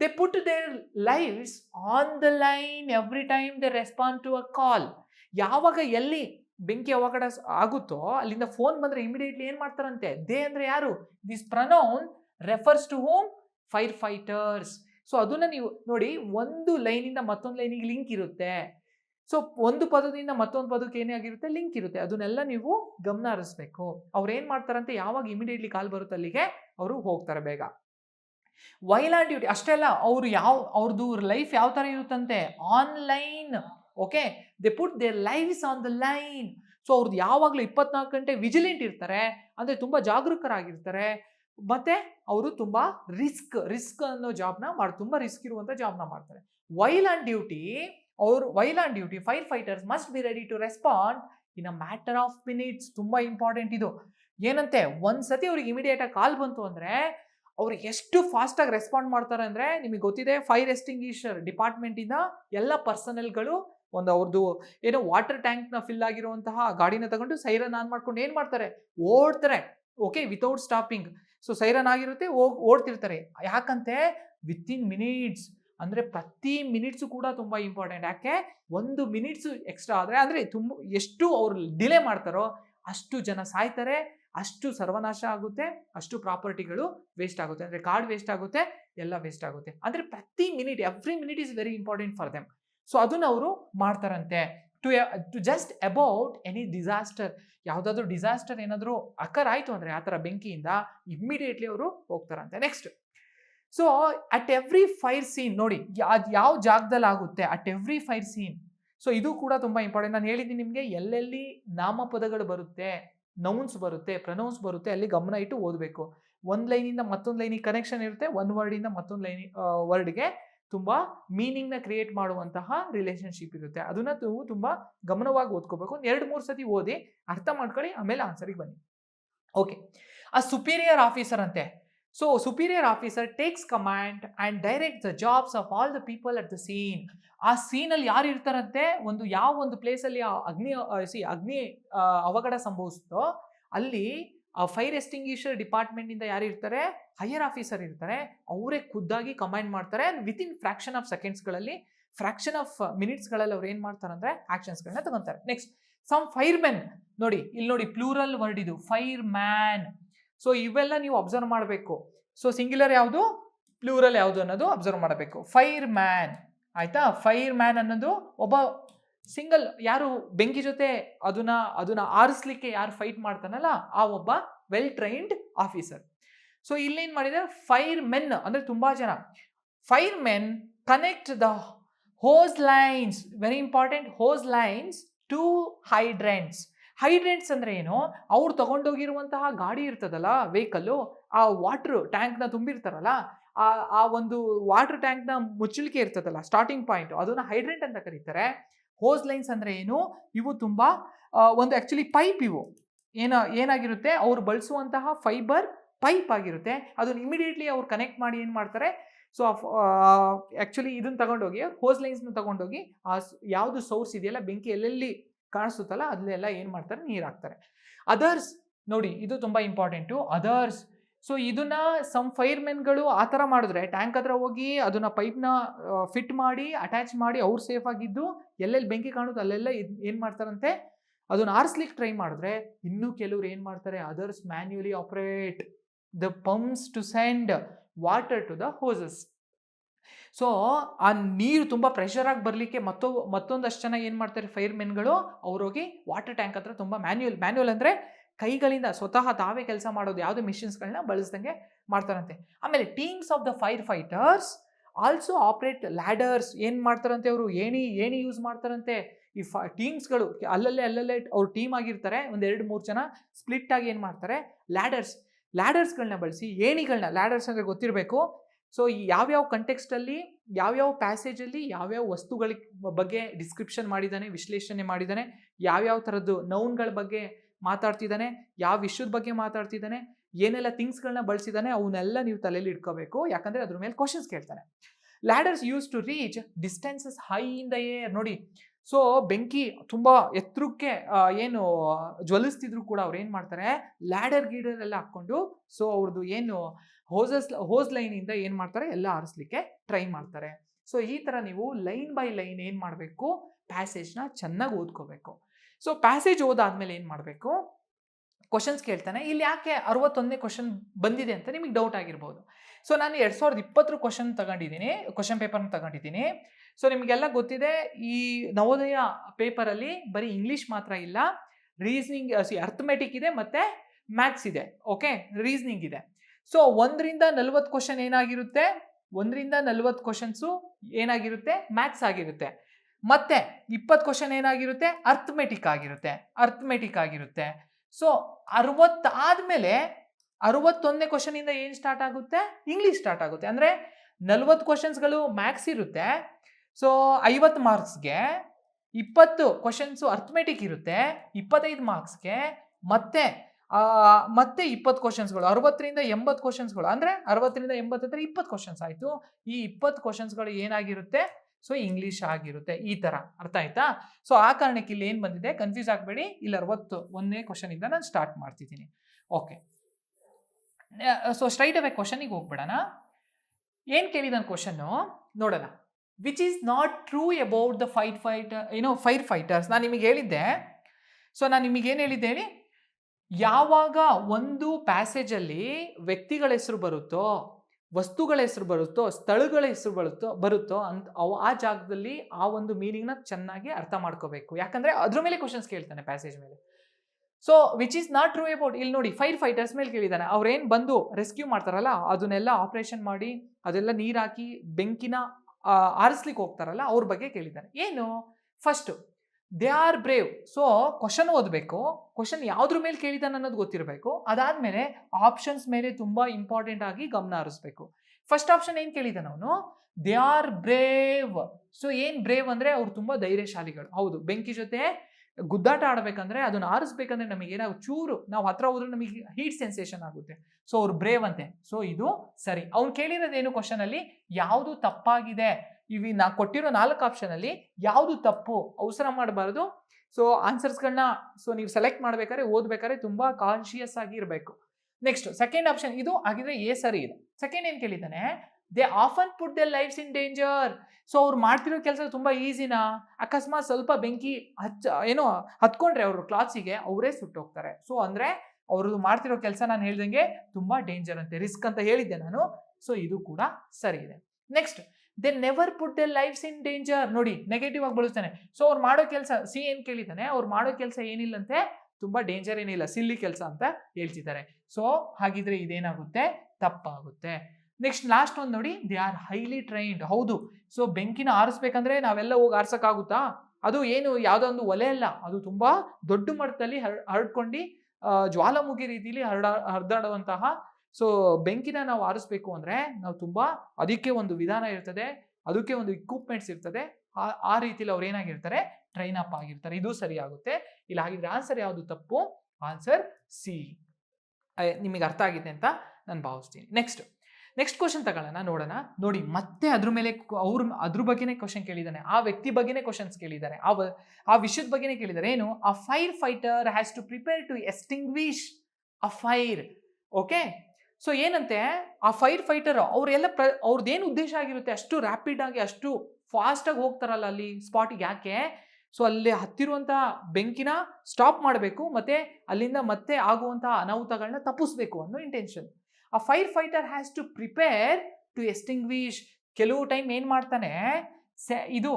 they put their lives on the line every time they respond to a call ಯಾವಾಗ ಎಲ್ಲಿ ಬೆಂಕಿ ಅವಘಡ ಆಗುತ್ತೋ ಅಲ್ಲಿಂದ ಫೋನ್ ಬಂದರೆ ಇಮಿಡಿಯೇಟ್ಲಿ ಏನು ಮಾಡ್ತಾರಂತೆ? ದೇ ಅಂದರೆ ಯಾರು? This pronoun refers to home fire fighters so ಅದನ್ನ ನೀವು ನೋಡಿ, ಒಂದು ಲೈನಿಂದ ಮತ್ತೊಂದು ಲೈನಿಗೆ ಲಿಂಕ್ ಇರುತ್ತೆ. ಸೊ ಒಂದು ಪದದಿಂದ ಮತ್ತೊಂದು ಪದಕ್ಕೆ ಏನೇ ಆಗಿರುತ್ತೆ? ಲಿಂಕ್ ಇರುತ್ತೆ. ಅದನ್ನೆಲ್ಲ ನೀವು ಗಮನ ಹರಿಸ್ಬೇಕು. ಅವ್ರು ಏನು ಮಾಡ್ತಾರಂತೆ? ಯಾವಾಗ ಇಮಿಡಿಯೇಟ್ಲಿ ಕಾಲ್ ಬರುತ್ತೆ ಅಲ್ಲಿಗೆ? ಅವರು ಹೋಗ್ತಾರೆ ಬೇಗ. ವೈಲ್ ಆ್ಯಂಡ್ ಡ್ಯೂಟಿ ಅಷ್ಟೇ ಅಲ್ಲ, ಅವರು ಯಾವ ಅವ್ರದ್ದು ಲೈಫ್ ಯಾವ ಥರ ಇರುತ್ತಂತೆ? Online okay they put their lives on the line so ಅವ್ರದ್ದು ಯಾವಾಗಲೂ ಇಪ್ಪತ್ನಾಲ್ಕು ಗಂಟೆ ವಿಜಿಲೆಂಟ್ ಇರ್ತಾರೆ, ಅಂದರೆ ತುಂಬ ಜಾಗರೂಕರಾಗಿರ್ತಾರೆ. ಮತ್ತು ಅವರು ತುಂಬ ರಿಸ್ಕ್ ರಿಸ್ಕ್ ಅನ್ನೋ ಜಾಬ್ನ ಮಾಡಿ, ತುಂಬ ರಿಸ್ಕ್ ಇರುವಂಥ ಜಾಬ್ನ ಮಾಡ್ತಾರೆ. ವೈಲ್ ಆನ್ ಡ್ಯೂಟಿ ಅವರು while on duty fire fighters must be ready to respond in a matter of minutes ತುಂಬ ಇಂಪಾರ್ಟೆಂಟ್ ಇದು. ಏನಂತೆ ಒಂದ್ಸತಿ ಅವ್ರಿಗೆ ಇಮಿಡಿಯೇಟಾಗಿ ಕಾಲ್ ಬಂತು ಅಂದರೆ, ಅವ್ರು ಎಷ್ಟು ಫಾಸ್ಟಾಗಿ ರೆಸ್ಪಾಂಡ್ ಮಾಡ್ತಾರೆ ಅಂದರೆ ನಿಮಗೆ ಗೊತ್ತಿದೆ ಫೈರ್ ಎಸ್ಟಿಂಗ್ವಿಷರ್ ಡಿಪಾರ್ಟ್ಮೆಂಟಿಂದ ಎಲ್ಲ ಪರ್ಸನಲ್ಗಳು ಒಂದು ಅವ್ರದ್ದು ಏನೋ ವಾಟರ್ ಟ್ಯಾಂಕ್ನ ಫಿಲ್ ಆಗಿರುವಂತಹ ಗಾಡಿನ ತಗೊಂಡು ಸೈರನ್ ಆನ್ ಮಾಡ್ಕೊಂಡು ಏನು ಮಾಡ್ತಾರೆ? ಓಡ್ತಾರೆ. Okay without stopping so siren ಆಗಿರುತ್ತೆ ಓಡ್ತಿರ್ತಾರೆ. ಯಾಕಂತೆ? ವಿತಿನ್ ಮಿನಿಟ್ಸ್ ಅಂದರೆ ಪ್ರತಿ ಮಿನಿಟ್ಸು ಕೂಡ ತುಂಬ ಇಂಪಾರ್ಟೆಂಟ್ ಯಾಕೆ? ಒಂದು ಮಿನಿಟ್ಸು ಎಕ್ಸ್ಟ್ರಾ ಆದರೆ, ಅಂದರೆ ತುಂಬ, ಎಷ್ಟು ಅವ್ರು ಡಿಲೇ ಮಾಡ್ತಾರೋ ಅಷ್ಟು ಜನ ಸಾಯ್ತಾರೆ, ಅಷ್ಟು ಸರ್ವನಾಶ ಆಗುತ್ತೆ, ಅಷ್ಟು ಪ್ರಾಪರ್ಟಿಗಳು ವೇಸ್ಟ್ ಆಗುತ್ತೆ. ಅಂದರೆ ಕಾರ್ಡ್ ವೇಸ್ಟ್ ಆಗುತ್ತೆ, ಎಲ್ಲ ವೇಸ್ಟ್ ಆಗುತ್ತೆ. ಅಂದರೆ ಪ್ರತಿ minute every minute is very important for them so ಅದನ್ನು ಅವರು ಮಾಡ್ತಾರಂತೆ. To to just about any disaster ಯಾವುದಾದ್ರೂ ಡಿಸಾಸ್ಟರ್ ಏನಾದರೂ ಅಕ್ಕರ್ ಆಯಿತು ಅಂದರೆ ಆ ಥರ ಬೆಂಕಿಯಿಂದ ಇಮ್ಮಿಡಿಯೇಟ್ಲಿ ಅವರು ಹೋಗ್ತಾರಂತೆ. Next so at every fire scene ನೋಡಿ ಯಾವ ಜಾಗದಲ್ಲಿ ಆಗುತ್ತೆ? At every fire scene so ಇದು ಕೂಡ ತುಂಬ ಇಂಪಾರ್ಟೆಂಟ್ ನಾನು ಹೇಳಿದ್ದೀನಿ ನಿಮಗೆ, ಎಲ್ಲೆಲ್ಲಿ ನಾಮಪದಗಳು ಬರುತ್ತೆ ನೌನ್ಸ್ ಬರುತ್ತೆ ಪ್ರನೌನ್ಸ್ ಬರುತ್ತೆ, ಅಲ್ಲಿ ಗಮನ ಇಟ್ಟು ಓದಬೇಕು. ಒಂದು ಲೈನಿಂದ ಮತ್ತೊಂದು ಲೈನಿಗೆ ಕನೆಕ್ಷನ್ ಇರುತ್ತೆ, ಒಂದು ವರ್ಡಿಂದ ಮತ್ತೊಂದು ಲೈನಿ ವರ್ಡ್ಗೆ ತುಂಬ ಮೀನಿಂಗ್ನ ಕ್ರಿಯೇಟ್ ಮಾಡುವಂತಹ ರಿಲೇಶನ್ಶಿಪ್ ಇರುತ್ತೆ. ಅದನ್ನ ನೀವು ತುಂಬ ಗಮನವಾಗಿ ಓದ್ಕೋಬೇಕು. ಒಂದು ಎರಡು ಮೂರು ಸತಿ ಓದಿ ಅರ್ಥ ಮಾಡ್ಕೊಳ್ಳಿ, ಆಮೇಲೆ ಆನ್ಸರಿಗೆ ಬನ್ನಿ. ಓಕೆ ಆ ಸುಪೀರಿಯರ್ ಆಫೀಸರ್ ಅಂತೆ. So superior officer takes command and direct the jobs of all the people at the scene ಆ ಸೀನಲ್ಲಿ ಯಾರು ಇರ್ತಾರಂತೆ? ಒಂದು ಯಾವ ಒಂದು ಪ್ಲೇಸಲ್ಲಿ ಅಗ್ನಿ ಸಿ ಅಗ್ನಿ ಅವಘಡ ಸಂಭವಿಸುತ್ತೋ ಅಲ್ಲಿ ಆ ಫೈರ್ ಎಸ್ಟಿಂಗ್ವಿಷರ್ ಡಿಪಾರ್ಟ್ಮೆಂಟಿಂದ ಯಾರು ಇರ್ತಾರೆ? ಹೈಯರ್ ಆಫೀಸರ್ ಇರ್ತಾರೆ. ಅವರೇ ಖುದ್ದಾಗಿ ಕಮಾಂಡ್ ಮಾಡ್ತಾರೆ. ವಿತ್ ಇನ್ ಫ್ರಾಕ್ಷನ್ ಆಫ್ ಸೆಕೆಂಡ್ಸ್ಗಳಲ್ಲಿ ಫ್ರಾಕ್ಷನ್ ಆಫ್ ಮಿನಿಟ್ಸ್ಗಳಲ್ಲಿ ಅವ್ರು ಏನು ಮಾಡ್ತಾರೆ ಅಂದರೆ ಆ್ಯಕ್ಷನ್ಸ್ಗಳನ್ನ ತಗೊಂತಾರೆ. ನೆಕ್ಸ್ಟ್ ಸಮ್ ಫೈರ್ ಮೆನ್ ನೋಡಿ ಇಲ್ಲಿ ನೋಡಿ ಪ್ಲೂರಲ್ ವರ್ಡ್ ಇದು ಫೈರ್ ಮ್ಯಾನ್ ಸೊ ಇವೆಲ್ಲ ನೀವು ಅಬ್ಸರ್ವ್ ಮಾಡಬೇಕು. ಸೊ ಸಿಂಗ್ಯುಲರ್ ಯಾವುದು? ಪ್ಲೂರಲ್ ಯಾವುದು ಅನ್ನೋದು ಅಬ್ಸರ್ವ್ ಮಾಡಬೇಕು. ಫೈರ್ ಮ್ಯಾನ್ ಆಯ್ತಾ? ಫೈರ್ ಮ್ಯಾನ್ ಅನ್ನೋದು ಒಬ್ಬ ಸಿಂಗಲ್ ಯಾರು ಬೆಂಕಿ ಜೊತೆ ಅದನ್ನ ಅದನ್ನ ಆರಿಸ್ಲಿಕ್ಕೆ ಯಾರು ಫೈಟ್ ಮಾಡ್ತಾನಲ್ಲ, ಆ ಒಬ್ಬ ವೆಲ್ ಟ್ರೈನ್ಡ್ ಆಫೀಸರ್ ಸೊ ಇಲ್ಲೇನು ಮಾಡಿದ್ದಾರೆ ಫೈರ್ ಮೆನ್ ಅಂದ್ರೆ ತುಂಬಾ ಜನ. Fire men connect the hose lines very important hose lines to hydrants hydrants ಅಂದ್ರೆ ಏನು? ಅವ್ರು ತಗೊಂಡೋಗಿರುವಂತಹ ಗಾಡಿ ಇರ್ತದಲ್ಲ ವೆಹಿಕಲ್ಲು ಆ ವಾಟ್ರ್ ಟ್ಯಾಂಕ್ನ ತುಂಬಿರ್ತಾರಲ್ಲ, ಆ ಆ ಒಂದು ವಾಟರ್ ಟ್ಯಾಂಕ್ನ ಮುಚ್ಚಳಿಕೆ ಇರ್ತದಲ್ಲ ಸ್ಟಾರ್ಟಿಂಗ್ ಪಾಯಿಂಟ್ ಅದನ್ನ ಹೈಡ್ರೆಂಟ್ ಅಂತ ಕರೀತಾರೆ. ಹೋಸ್ ಲೈನ್ಸ್ ಅಂದರೆ ಏನು? ಇವು ತುಂಬ ಒಂದು ಆ್ಯಕ್ಚುಲಿ ಪೈಪ್ ಇವು. ಏನ, ಏನಾಗಿರುತ್ತೆ? ಅವ್ರು ಬಳಸುವಂತಹ ಫೈಬರ್ ಪೈಪ್ ಆಗಿರುತ್ತೆ. ಅದನ್ನ ಇಮಿಡಿಯೇಟ್ಲಿ ಅವ್ರು ಕನೆಕ್ಟ್ ಮಾಡಿ ಏನು ಮಾಡ್ತಾರೆ? ಸೊ ಆ್ಯಕ್ಚುಲಿ ಇದನ್ನು ತಗೊಂಡೋಗಿ ಹೋಸ್ ಲೈನ್ಸ್ನ ತಗೊಂಡೋಗಿ, ಆ ಯಾವುದು ಸೋರ್ಸ್ ಇದೆಯಲ್ಲ, ಬೆಂಕಿ ಎಲ್ಲೆಲ್ಲಿ ಕಾಣಿಸುತ್ತಲ್ಲ ಅಲ್ಲೆಲ್ಲ ಏನು ಮಾಡ್ತಾರೆ? ನೀರು ಹಾಕ್ತಾರೆ. ಅದರ್ಸ್ ನೋಡಿ, ಇದು ತುಂಬ ಇಂಪಾರ್ಟೆಂಟು ಅದರ್ಸ್ ಸೊ ಇದನ್ನ ಸಮ್ ಫೈರ್ಮೆನ್ಗಳು ಆ ಥರ ಮಾಡಿದ್ರೆ ಟ್ಯಾಂಕ್ ಹತ್ರ ಹೋಗಿ ಅದನ್ನ ಪೈಪ್ನ ಫಿಟ್ ಮಾಡಿ ಅಟ್ಯಾಚ್ ಮಾಡಿ ಅವ್ರು ಸೇಫ್ ಆಗಿದ್ದು ಎಲ್ಲೆಲ್ಲಿ ಬೆಂಕಿ ಕಾಣುತ್ತೆ ಅಲ್ಲೆಲ್ಲ ಏನು ಮಾಡ್ತಾರಂತೆ? ಅದನ್ನ ಆರಿಸ್ಲಿಕ್ಕೆ ಟ್ರೈ ಮಾಡಿದ್ರೆ ಇನ್ನೂ ಕೆಲವ್ರು ಏನು ಮಾಡ್ತಾರೆ others manually operate the pumps to send water to the hoses so ಆ ನೀರು ತುಂಬ ಪ್ರೆಷರಾಗಿ ಬರಲಿಕ್ಕೆ ಮತ್ತೊ, ಮತ್ತೊಂದಷ್ಟು ಜನ ಏನು ಮಾಡ್ತಾರೆ ಫೈರ್ ಮೆನ್ಗಳು ಅವ್ರೋಗಿ ವಾಟರ್ ಟ್ಯಾಂಕ್ ಹತ್ರ ತುಂಬ ಮ್ಯಾನ್ಯುಯಲ್ ಮ್ಯಾನ್ಯುಯಲ್ ಅಂದರೆ ಕೈಗಳಿಂದ ಸ್ವತಃ ತಾವೇ ಕೆಲಸ ಮಾಡೋದು ಯಾವುದೇ ಮಿಷಿನ್ಸ್ಗಳನ್ನ ಬಳಸ್ದಂಗೆ ಮಾಡ್ತಾರಂತೆ. ಆಮೇಲೆ teams of the fire fighters also operate ladders ಏನು ಮಾಡ್ತಾರಂತೆ ಅವರು? ಏಣಿ ಏಣಿ ಯೂಸ್ ಮಾಡ್ತಾರಂತೆ. ಈ ಫ ಟೀಮ್ಸ್ಗಳು ಅಲ್ಲಲ್ಲೇ ಅಲ್ಲಲ್ಲೇ ಅವ್ರು ಟೀಮ್ ಆಗಿರ್ತಾರೆ. ಒಂದು ಎರಡು, ಮೂರು ಜನ ಸ್ಪ್ಲಿಟ್ ಆಗಿ ಏನು ಮಾಡ್ತಾರೆ? ಲ್ಯಾಡರ್ಸ್ ಲ್ಯಾಡರ್ಸ್ಗಳನ್ನ ಬಳಸಿ ಏಣಿಗಳನ್ನ ಲ್ಯಾಡರ್ಸ್ ಅಂದರೆ ಗೊತ್ತಿರಬೇಕು. ಸೊ ಈ ಯಾವ್ಯಾವ ಕಂಟೆಕ್ಸ್ಟಲ್ಲಿ ಯಾವ್ಯಾವ ಪ್ಯಾಸೇಜಲ್ಲಿ ಯಾವ್ಯಾವ ವಸ್ತುಗಳ ಬಗ್ಗೆ ಡಿಸ್ಕ್ರಿಪ್ಷನ್ ಮಾಡಿದ್ದಾನೆ, ವಿಶ್ಲೇಷಣೆ ಮಾಡಿದ್ದಾನೆ, ಯಾವ್ಯಾವ ಥರದ್ದು ನೌನ್ಗಳ ಬಗ್ಗೆ ಮಾತಾಡ್ತಿದ್ದಾನೆ, ಯಾವ ವಿಷಯದ ಬಗ್ಗೆ ಮಾತಾಡ್ತಿದ್ದಾನೆ, ಏನೆಲ್ಲ ಥಿಂಗ್ಸ್ಗಳನ್ನ ಬಳಸಿದ್ದಾನೆ, ಅವನ್ನೆಲ್ಲ ನೀವು ತಲೆಯಲ್ಲಿ ಇಟ್ಕೋಬೇಕು. ಯಾಕಂದರೆ ಅದ್ರ ಮೇಲೆ ಕ್ವಶನ್ಸ್ ಕೇಳ್ತಾನೆ. Ladders use to reach distances high in the air ನೋಡಿ ಸೊ ಬೆಂಕಿ ತುಂಬ ಎತ್ತರಕ್ಕೆ ಏನು ಜ್ವಲಿಸ್ತಿದ್ರು ಕೂಡ ಅವ್ರು ಏನು ಮಾಡ್ತಾರೆ? ಲ್ಯಾಡರ್ ಗೀಡರ್ ಎಲ್ಲ ಹಾಕ್ಕೊಂಡು ಸೊ ಅವ್ರದ್ದು ಏನು ಹೋಸಸ್ ಹೋಸ್ ಲೈನಿಂದ ಏನು ಮಾಡ್ತಾರೆ? ಎಲ್ಲ ಆರಿಸ್ಲಿಕ್ಕೆ ಟ್ರೈ ಮಾಡ್ತಾರೆ. ಸೊ ಈ ಥರ ನೀವು ಲೈನ್ ಬೈ ಲೈನ್ ಏನು ಮಾಡಬೇಕು? ಪ್ಯಾಸೇಜ್ನ ಚೆನ್ನಾಗಿ ಓದ್ಕೋಬೇಕು. ಸೊ ಪ್ಯಾಸೇಜ್ ಓದಾದ್ಮೇಲೆ ಏನು ಮಾಡಬೇಕು? ಕ್ವಶನ್ಸ್ ಕೇಳ್ತಾನೆ. ಇಲ್ಲಿ ಯಾಕೆ ಅರವತ್ತೊಂದನೇ ಕ್ವಶನ್ ಬಂದಿದೆ ಅಂತ ನಿಮಗೆ ಡೌಟ್ ಆಗಿರ್ಬೋದು. ಸೊ ನಾನು ಎರಡು ಸಾವಿರದ ಇಪ್ಪತ್ತರ ಕ್ವಶನ್ ತಗೊಂಡಿದ್ದೀನಿ ಕ್ವಶನ್ ಪೇಪರ್ನ ತಗೊಂಡಿದ್ದೀನಿ. ಸೊ ನಿಮಗೆಲ್ಲ ಗೊತ್ತಿದೆ, ಈ ನವೋದಯ ಪೇಪರಲ್ಲಿ ಬರೀ ಇಂಗ್ಲೀಷ್ ಮಾತ್ರ ಇಲ್ಲ ರೀಸ್ನಿಂಗ್ ಅರ್ಥಮೆಟಿಕ್ ಇದೆ ಮತ್ತು ಮ್ಯಾಥ್ಸ್ ಇದೆ ಓಕೆ ರೀಸ್ನಿಂಗ್ ಇದೆ. ಸೊ ಒಂದರಿಂದ ನಲ್ವತ್ತು ಕ್ವಶನ್ ಏನಾಗಿರುತ್ತೆ? ಒಂದರಿಂದ ನಲ್ವತ್ತು ಕ್ವಶನ್ಸು ಏನಾಗಿರುತ್ತೆ? ಮ್ಯಾಥ್ಸ್ ಆಗಿರುತ್ತೆ. ಮತ್ತೆ ಇಪ್ಪತ್ತು ಕ್ವಶನ್ ಏನಾಗಿರುತ್ತೆ? ಅರ್ಥಮೆಟಿಕ್ ಆಗಿರುತ್ತೆ. ಅರ್ಥಮೆಟಿಕ್ ಆಗಿರುತ್ತೆ. ಸೊ ಅರವತ್ತಾದ್ಮೇಲೆ ಅರವತ್ತೊಂದನೇ ಇಂದ ಏನು ಸ್ಟಾರ್ಟ್ ಆಗುತ್ತೆ? ಇಂಗ್ಲೀಷ್ ಸ್ಟಾರ್ಟ್ ಆಗುತ್ತೆ. ಅಂದರೆ ನಲ್ವತ್ತು ಕ್ವಶನ್ಸ್ಗಳು ಮ್ಯಾಕ್ಸ್ ಇರುತ್ತೆ. ಸೊ ಐವತ್ತು ಮಾರ್ಕ್ಸ್ಗೆ ಇಪ್ಪತ್ತು ಕ್ವಶನ್ಸು ಅರ್ಥಮೆಟಿಕ್ ಇರುತ್ತೆ. ಇಪ್ಪತ್ತೈದು ಮಾರ್ಕ್ಸ್ಗೆ ಮತ್ತೆ ಮತ್ತೆ ಇಪ್ಪತ್ತು ಕ್ವಶನ್ಸ್ಗಳು ಅರವತ್ತರಿಂದ ಎಂಬತ್ತು ಕ್ವಶನ್ಸ್ಗಳು ಅಂದರೆ ಅರವತ್ತರಿಂದ ಎಂಬತ್ತಂದ್ರೆ ಇಪ್ಪತ್ತು ಕ್ವಶನ್ಸ್ ಆಯಿತು. ಈ ಇಪ್ಪತ್ತು ಕ್ವಶನ್ಸ್ಗಳು ಏನಾಗಿರುತ್ತೆ? ಸೊ ಇಂಗ್ಲೀಷ್ ಆಗಿರುತ್ತೆ ಈ ತರ. ಅರ್ಥ ಆಯ್ತಾ? ಸೊ ಆ ಕಾರಣಕ್ಕೆ ಇಲ್ಲಿ ಏನು ಬಂದಿದೆ? ಕನ್ಫ್ಯೂಸ್ ಆಗಬೇಡಿ. ಇಲ್ಲಿ ಅರವತ್ತು ಒಂದನೇ ಇಂದ ನಾನು ಸ್ಟಾರ್ಟ್ ಮಾಡ್ತಿದ್ದೀನಿ. ಓಕೆ ಸೊ ಸ್ಟ್ರೈಟ್ ಅವೇ ಕ್ವಶನಿಗೆ ಹೋಗ್ಬಿಡೋಣ. ಏನು ಕೇಳಿದ ಕ್ವಶನ್ನು ನೋಡೋಣ. Which is not true about the fight fight ಏನೋ ಫೈರ್ ಫೈಟರ್ಸ್ ನಾನು ನಿಮಗೆ ಹೇಳಿದ್ದೆ. ಸೊ ನಾನು ನಿಮಗೆ ಏನು ಹೇಳಿದ್ದೆ ಹೇಳಿ? ಯಾವಾಗ ಒಂದು ಪ್ಯಾಸೇಜಲ್ಲಿ ವ್ಯಕ್ತಿಗಳ ಹೆಸರು ಬರುತ್ತೋ ವಸ್ತುಗಳ ಹೆಸರು ಬರುತ್ತೋ, ಸ್ಥಳಗಳ ಹೆಸರು ಬರುತ್ತೋ ಬರುತ್ತೋ ಅಂತ ಅವು ಆ ಜಾಗದಲ್ಲಿ ಆ ಒಂದು ಮೀನಿಂಗ್ನ ಚೆನ್ನಾಗಿ ಅರ್ಥ ಮಾಡ್ಕೋಬೇಕು. ಯಾಕಂದರೆ ಅದ್ರ ಮೇಲೆ ಕ್ವಶನ್ಸ್ ಕೇಳ್ತಾನೆ ಪ್ಯಾಸೇಜ್ ಮೇಲೆ. So which is not true about ಇಲ್ಲಿ ನೋಡಿ ಫೈರ್ ಫೈಟರ್ಸ್ ಮೇಲೆ ಕೇಳಿದ್ದಾನೆ. ಅವ್ರೇನು ಬಂದು ರೆಸ್ಕ್ಯೂ ಮಾಡ್ತಾರಲ್ಲ, ಅದನ್ನೆಲ್ಲ ಆಪ್ರೇಷನ್ ಮಾಡಿ, ಅದೆಲ್ಲ ನೀರು ಹಾಕಿ ಬೆಂಕಿನ ಆರಿಸ್ಲಿಕ್ಕೆ ಹೋಗ್ತಾರಲ್ಲ, ಅವ್ರ ಬಗ್ಗೆ ಕೇಳಿದ್ದಾನೆ. ಏನು? First they are brave so question ಓದಬೇಕು. ಕ್ವಶನ್ ಯಾವುದ್ರ ಮೇಲೆ ಕೇಳಿದಾನೆ ಅನ್ನೋದು ಗೊತ್ತಿರಬೇಕು. ಅದಾದಮೇಲೆ ಆಪ್ಷನ್ಸ್ ಮೇಲೆ ತುಂಬ ಇಂಪಾರ್ಟೆಂಟ್ ಆಗಿ ಗಮನ ಹರಿಸ್ಬೇಕು. ಫಸ್ಟ್ ಆಪ್ಷನ್ ಏನು ಕೇಳಿದಾನೆ ಅವನು? ದೇ ಆರ್ ಬ್ರೇವ್ ಸೊ ಏನು ಬ್ರೇವ್ ಅಂದರೆ ಅವ್ರು ತುಂಬ ಧೈರ್ಯಶಾಲಿಗಳು. ಹೌದು, ಬೆಂಕಿ ಜೊತೆ ಗುದ್ದಾಟ ಆಡಬೇಕಂದ್ರೆ ಅದನ್ನ ಆರಿಸ್ಬೇಕಂದ್ರೆ ನಮಗೆ ಏನಾದ್ರು ಚೂರು ನಾವು ಹತ್ರ ಹೋದ್ರೆ ನಮಗೆ ಹೀಟ್ ಸೆನ್ಸೇಷನ್ ಆಗುತ್ತೆ. ಸೊ ಅವ್ರು ಬ್ರೇವ್ ಅಂತೆ. ಸೊ ಇದು ಸರಿ. ಅವ್ನು ಕೇಳಿರೋದೇನು ಕ್ವಶನ್ ಅಲ್ಲಿ? ಯಾವುದು ತಪ್ಪಾಗಿದೆ? ಇವಿ ನಾ ಕೊಟ್ಟಿರೋ ನಾಲ್ಕು ಆಪ್ಷನಲ್ಲಿ ಯಾವುದು ತಪ್ಪು ಅವಸರ ಮಾಡಬಾರ್ದು. ಸೊ ಆನ್ಸರ್ಸ್ಗಳನ್ನ ಸೊ ನೀವು ಸೆಲೆಕ್ಟ್ ಮಾಡ್ಬೇಕಾದ್ರೆ, ಓದ್ಬೇಕಾದ್ರೆ ತುಂಬ ಕಾನ್ಶಿಯಸ್ ಆಗಿ ಇರಬೇಕು. ನೆಕ್ಸ್ಟ್ ಸೆಕೆಂಡ್ ಆಪ್ಷನ್ ಇದು ಆಗಿದ್ರೆ ಎ ಸರಿ ಇದೆ. ಸೆಕೆಂಡ್ ಏನು ಕೇಳಿದ್ದಾನೆ? They often put the lives in danger so ಅವ್ರು ಮಾಡ್ತಿರೋ ಕೆಲಸ ತುಂಬ ಈಸಿನಾ ಅಕಸ್ಮಾತ್ ಸ್ವಲ್ಪ ಬೆಂಕಿ ಹಚ್ಚ, ಏನೋ ಹತ್ಕೊಂಡ್ರೆ ಅವರು ಕ್ಲಾತ್ಸಿಗೆ ಅವರೇ ಸುಟ್ಟೋಗ್ತಾರೆ ಸೊ ಅಂದರೆ ಅವರು ಮಾಡ್ತಿರೋ ಕೆಲಸ ನಾನು ಹೇಳ್ದಂಗೆ ತುಂಬ ಡೇಂಜರ್ ಅಂತೆ ರಿಸ್ಕ್ ಅಂತ ಹೇಳಿದ್ದೆ ನಾನು. ಸೊ ಇದು ಕೂಡ ಸರಿ ಇದೆ. Next they never put the lives in danger ನೋಡಿ ನೆಗೆಟಿವ್ ಆಗಿ ಬಳಸ್ತಾನೆ. ಸೊ ಅವ್ರು ಮಾಡೋ ಕೆಲಸ, ಸಿ ಏನು ಕೇಳಿದ್ದಾನೆ? ಅವ್ರು ಮಾಡೋ ಕೆಲಸ ಏನಿಲ್ಲಂತೆ? ತುಂಬ ಡೇಂಜರ್ ಏನಿಲ್ಲ ಸಿಲ್ಲಿ ಕೆಲಸ ಅಂತ ಹೇಳ್ತಿದ್ದಾರೆ. ಸೊ ಹಾಗಿದ್ರೆ ಇದೇನಾಗುತ್ತೆ? ತಪ್ಪಾಗುತ್ತೆ. ನೆಕ್ಸ್ಟ್ ಲಾಸ್ಟ್ ಒಂದು ನೋಡಿ ದೇ ಆರ್ ಹೈಲಿ ಟ್ರೈನ್ಡ್ ಹೌದು. ಸೊ ಬೆಂಕಿನ ಆರಿಸ್ಬೇಕಂದ್ರೆ ನಾವೆಲ್ಲ ಹೋಗಿ ಆರ್ಸಕ್ಕಾಗುತ್ತಾ? ಅದು ಏನು ಯಾವುದೋ ಒಂದು ಒಲೆ ಅಲ್ಲ. ಅದು ತುಂಬ ದೊಡ್ಡ ಮಟ್ಟದಲ್ಲಿ ಹರ್, ಹರಡ್ಕೊಂಡು ಜ್ವಾಲಾಮುಖಿ ರೀತಿಯಲ್ಲಿ ಹರಡ, ಹರಿದಾಡುವಂತಹ ಸೊ ಬೆಂಕಿನ ನಾವು ಆರಿಸ್ಬೇಕು ಅಂದರೆ ನಾವು ತುಂಬ ಅದಕ್ಕೆ ಒಂದು ವಿಧಾನ ಇರ್ತದೆ, ಅದಕ್ಕೆ ಒಂದು ಇಕ್ವಿಪ್ಮೆಂಟ್ಸ್ ಇರ್ತದೆ, ಆ ಆ ರೀತಿಲಿ ಅವ್ರು ಏನಾಗಿರ್ತಾರೆ ಟ್ರೈನ್ ಅಪ್ ಆಗಿರ್ತಾರೆ. ಇದು ಸರಿ ಆಗುತ್ತೆ. ಇಲ್ಲ, ಹಾಗಿದ್ರೆ ಆನ್ಸರ್ ಯಾವುದು? ತಪ್ಪು? ಆನ್ಸರ್ ಸಿ ನಿಮಗೆ ಅರ್ಥ ಆಗಿದೆ ಅಂತ ನಾನು ಭಾವಿಸ್ತೀನಿ. ನೆಕ್ಸ್ಟ್ ನೆಕ್ಸ್ಟ್ ಕ್ವಶನ್ ತಗೊಳ್ಳೋಣ, ನೋಡೋಣ. ನೋಡಿ, ಮತ್ತೆ ಅದ್ರ ಮೇಲೆ ಅವ್ರ, ಅದ್ರ ಬಗ್ಗೆನೇ ಕ್ವಶನ್ ಕೇಳಿದ್ದಾನೆ. ಆ ವ್ಯಕ್ತಿ ಬಗ್ಗೆನೇ ಕ್ವಶನ್ಸ್ ಕೇಳಿದ್ದಾರೆ. ಆ ಆ ವಿಷಯದ ಬಗ್ಗೆನೇ ಕೇಳಿದ್ದಾರೆ. ಏನು? A fire fighter has to prepare to extinguish a fire okay so ಏನಂತೆ? ಆ ಫೈರ್ ಫೈಟರ್ ಅವರೆಲ್ಲ ಪ್ರ, ಅವ್ರದ್ದೇನು ಉದ್ದೇಶ ಆಗಿರುತ್ತೆ? ಅಷ್ಟು ರ್ಯಾಪಿಡ್ ಆಗಿ, ಅಷ್ಟು ಫಾಸ್ಟಾಗಿ ಹೋಗ್ತಾರಲ್ಲ ಅಲ್ಲಿ ಸ್ಪಾಟಿಗೆ ಯಾಕೆ? ಸೊ ಅಲ್ಲಿ ಹತ್ತಿರುವಂಥ ಬೆಂಕಿನ ಸ್ಟಾಪ್ ಮಾಡಬೇಕು, ಮತ್ತೆ ಅಲ್ಲಿಂದ ಮತ್ತೆ ಆಗುವಂಥ ಅನಾಹುತಗಳನ್ನ ತಪ್ಪಿಸ್ಬೇಕು ಅನ್ನೋ intention a fire fighter has to prepare to extinguish ಕೆಲವು ಟೈಮ್ ಏನು ಮಾಡ್ತಾನೆ? ಸೆ, ಇದು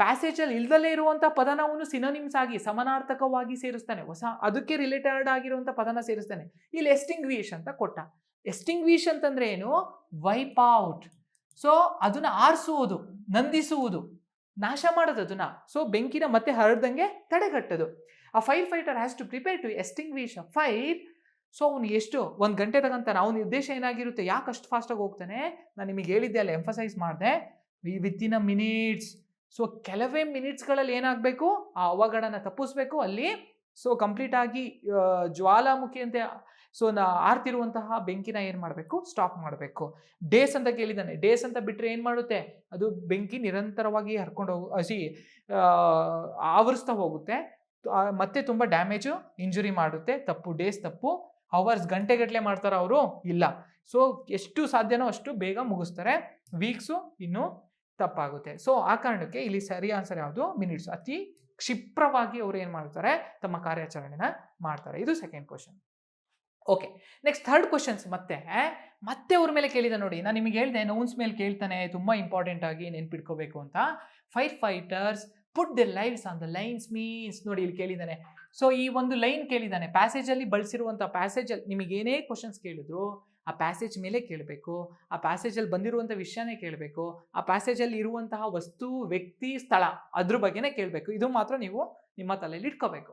ಪ್ಯಾಸೇಜಲ್ಲಿ ಇಲ್ದಲೇ ಇರುವಂಥ ಪದನ ಅವನು ಸಿನೋನಿಮ್ಸ್ ಆಗಿ, ಸಮನಾರ್ಥಕವಾಗಿ ಸೇರಿಸ್ತಾನೆ. ಹೊಸ, ಅದಕ್ಕೆ ರಿಲೇಟೆಡ್ ಆಗಿರುವಂಥ ಪದನ ಸೇರಿಸ್ತಾನೆ. ಇಲ್ಲಿ ಎಸ್ಟಿಂಗ್ವಿಶ್ ಅಂತ ಕೊಟ್ಟ. ಎಸ್ಟಿಂಗ್ವಿಶ್ ಅಂತಂದ್ರೆ ಏನು? ವೈಪ್ ಔಟ್ ಸೊ ಅದನ್ನ ಆರಿಸುವುದು, ನಂದಿಸುವುದು, ನಾಶ ಮಾಡೋದು ಅದನ್ನ. ಸೊ ಬೆಂಕಿನ ಮತ್ತೆ ಹರಡ್ದಂಗೆ ತಡೆಗಟ್ಟೋದು. A fire fighter has to prepare to extinguish a fire so ಅವ್ನು ಎಷ್ಟು? ಒಂದು ಗಂಟೆ ತಗೊಂತಾನೆ. ಅವ್ನ ಉದ್ದೇಶ ಏನಾಗಿರುತ್ತೆ? ಯಾಕೆ ಅಷ್ಟು ಫಾಸ್ಟಾಗಿ ಹೋಗ್ತಾನೆ? ನಾನು ನಿಮಗೆ ಹೇಳಿದ್ದೆ, ಅಲ್ಲಿ ಎಂಫಸೈಸ್ ಮಾಡಿದೆ. Within a minutes so ಕೆಲವೇ ಮಿನಿಟ್ಸ್ಗಳಲ್ಲಿ ಏನಾಗಬೇಕು? ಆ ಅವಘಡನ ತಪ್ಪಿಸ್ಬೇಕು. ಅಲ್ಲಿ ಸೊ ಕಂಪ್ಲೀಟ್ ಆಗಿ ಜ್ವಾಲಾಮುಖಿ ಅಂತ ಸೊ ನಾ ಆರ್ತಿರುವಂತಹ ಬೆಂಕಿನ ಏನು ಮಾಡಬೇಕು? ಸ್ಟಾಪ್ ಮಾಡಬೇಕು. ಡೇಸ್ ಅಂತ ಕೇಳಿದ್ದಾನೆ. ಡೇಸ್ ಅಂತ ಬಿಟ್ಟರೆ ಏನು ಮಾಡುತ್ತೆ? ಅದು ಬೆಂಕಿ ನಿರಂತರವಾಗಿ ಹರ್ಕೊಂಡು ಹೋಗಿ ಹಸಿ ಆವರಿಸ್ತಾ ಹೋಗುತ್ತೆ. ಮತ್ತೆ ತುಂಬ ಡ್ಯಾಮೇಜು, ಇಂಜುರಿ ಮಾಡುತ್ತೆ. ತಪ್ಪು ಡೇಸ್, ತಪ್ಪು ಅವರ್ಸ್ ಗಂಟೆಗಟ್ಟಲೆ ಮಾಡ್ತಾರ ಅವರು? ಇಲ್ಲ. ಸೊ ಎಷ್ಟು ಸಾಧ್ಯನೋ ಅಷ್ಟು ಬೇಗ ಮುಗಿಸ್ತಾರೆ. ವೀಕ್ಸು ಇನ್ನೂ ತಪ್ಪಾಗುತ್ತೆ. ಸೊ ಆ ಕಾರಣಕ್ಕೆ ಇಲ್ಲಿ ಸರಿ ಆನ್ಸರ್ ಯಾವುದು? ಮಿನಿಟ್ಸ್. ಅತಿ ಕ್ಷಿಪ್ರವಾಗಿ ಅವರು ಏನು ಮಾಡ್ತಾರೆ? ತಮ್ಮ ಕಾರ್ಯಾಚರಣೆನ ಮಾಡ್ತಾರೆ. ಇದು second question okay next third questions ಮತ್ತೆ. ಮತ್ತೆ ಅವ್ರ ಮೇಲೆ ಕೇಳಿದ ನೋಡಿ, ನಾನು ನಿಮಗೆ ಹೇಳಿದೆ ನೌನ್ಸ್ ಮೇಲೆ ಕೇಳ್ತಾನೆ, ತುಂಬ ಇಂಪಾರ್ಟೆಂಟ್ ಆಗಿ ನೆನ್ಪಿಟ್ಕೋಬೇಕು ಅಂತ. Fire fighters put the lives on the lines means ನೋಡಿ ಇಲ್ಲಿ ಕೇಳಿದ್ದಾನೆ ಸೊ ಈ ಒಂದು ಲೈನ್ ಕೇಳಿದ್ದಾನೆ ಪ್ಯಾಸೇಜಲ್ಲಿ ಬಳಸಿರುವಂಥ ಪ್ಯಾಸೇಜಲ್ಲಿ ನಿಮಗೆ ಏನೇ ಕ್ವಶನ್ಸ್ ಕೇಳಿದ್ರು ಆ ಪ್ಯಾಸೇಜ್ ಮೇಲೆ ಕೇಳಬೇಕು, ಆ ಪ್ಯಾಸೇಜಲ್ಲಿ ಬಂದಿರುವಂಥ ವಿಷಯನೇ ಕೇಳಬೇಕು, ಆ ಪ್ಯಾಸೇಜಲ್ಲಿ ಇರುವಂತಹ ವಸ್ತು, ವ್ಯಕ್ತಿ, ಸ್ಥಳ ಅದ್ರ ಬಗ್ಗೆನೇ ಕೇಳಬೇಕು. ಇದು ಮಾತ್ರ ನೀವು ನಿಮ್ಮ ತಲೆಯಲ್ಲಿ ಇಟ್ಕೋಬೇಕು.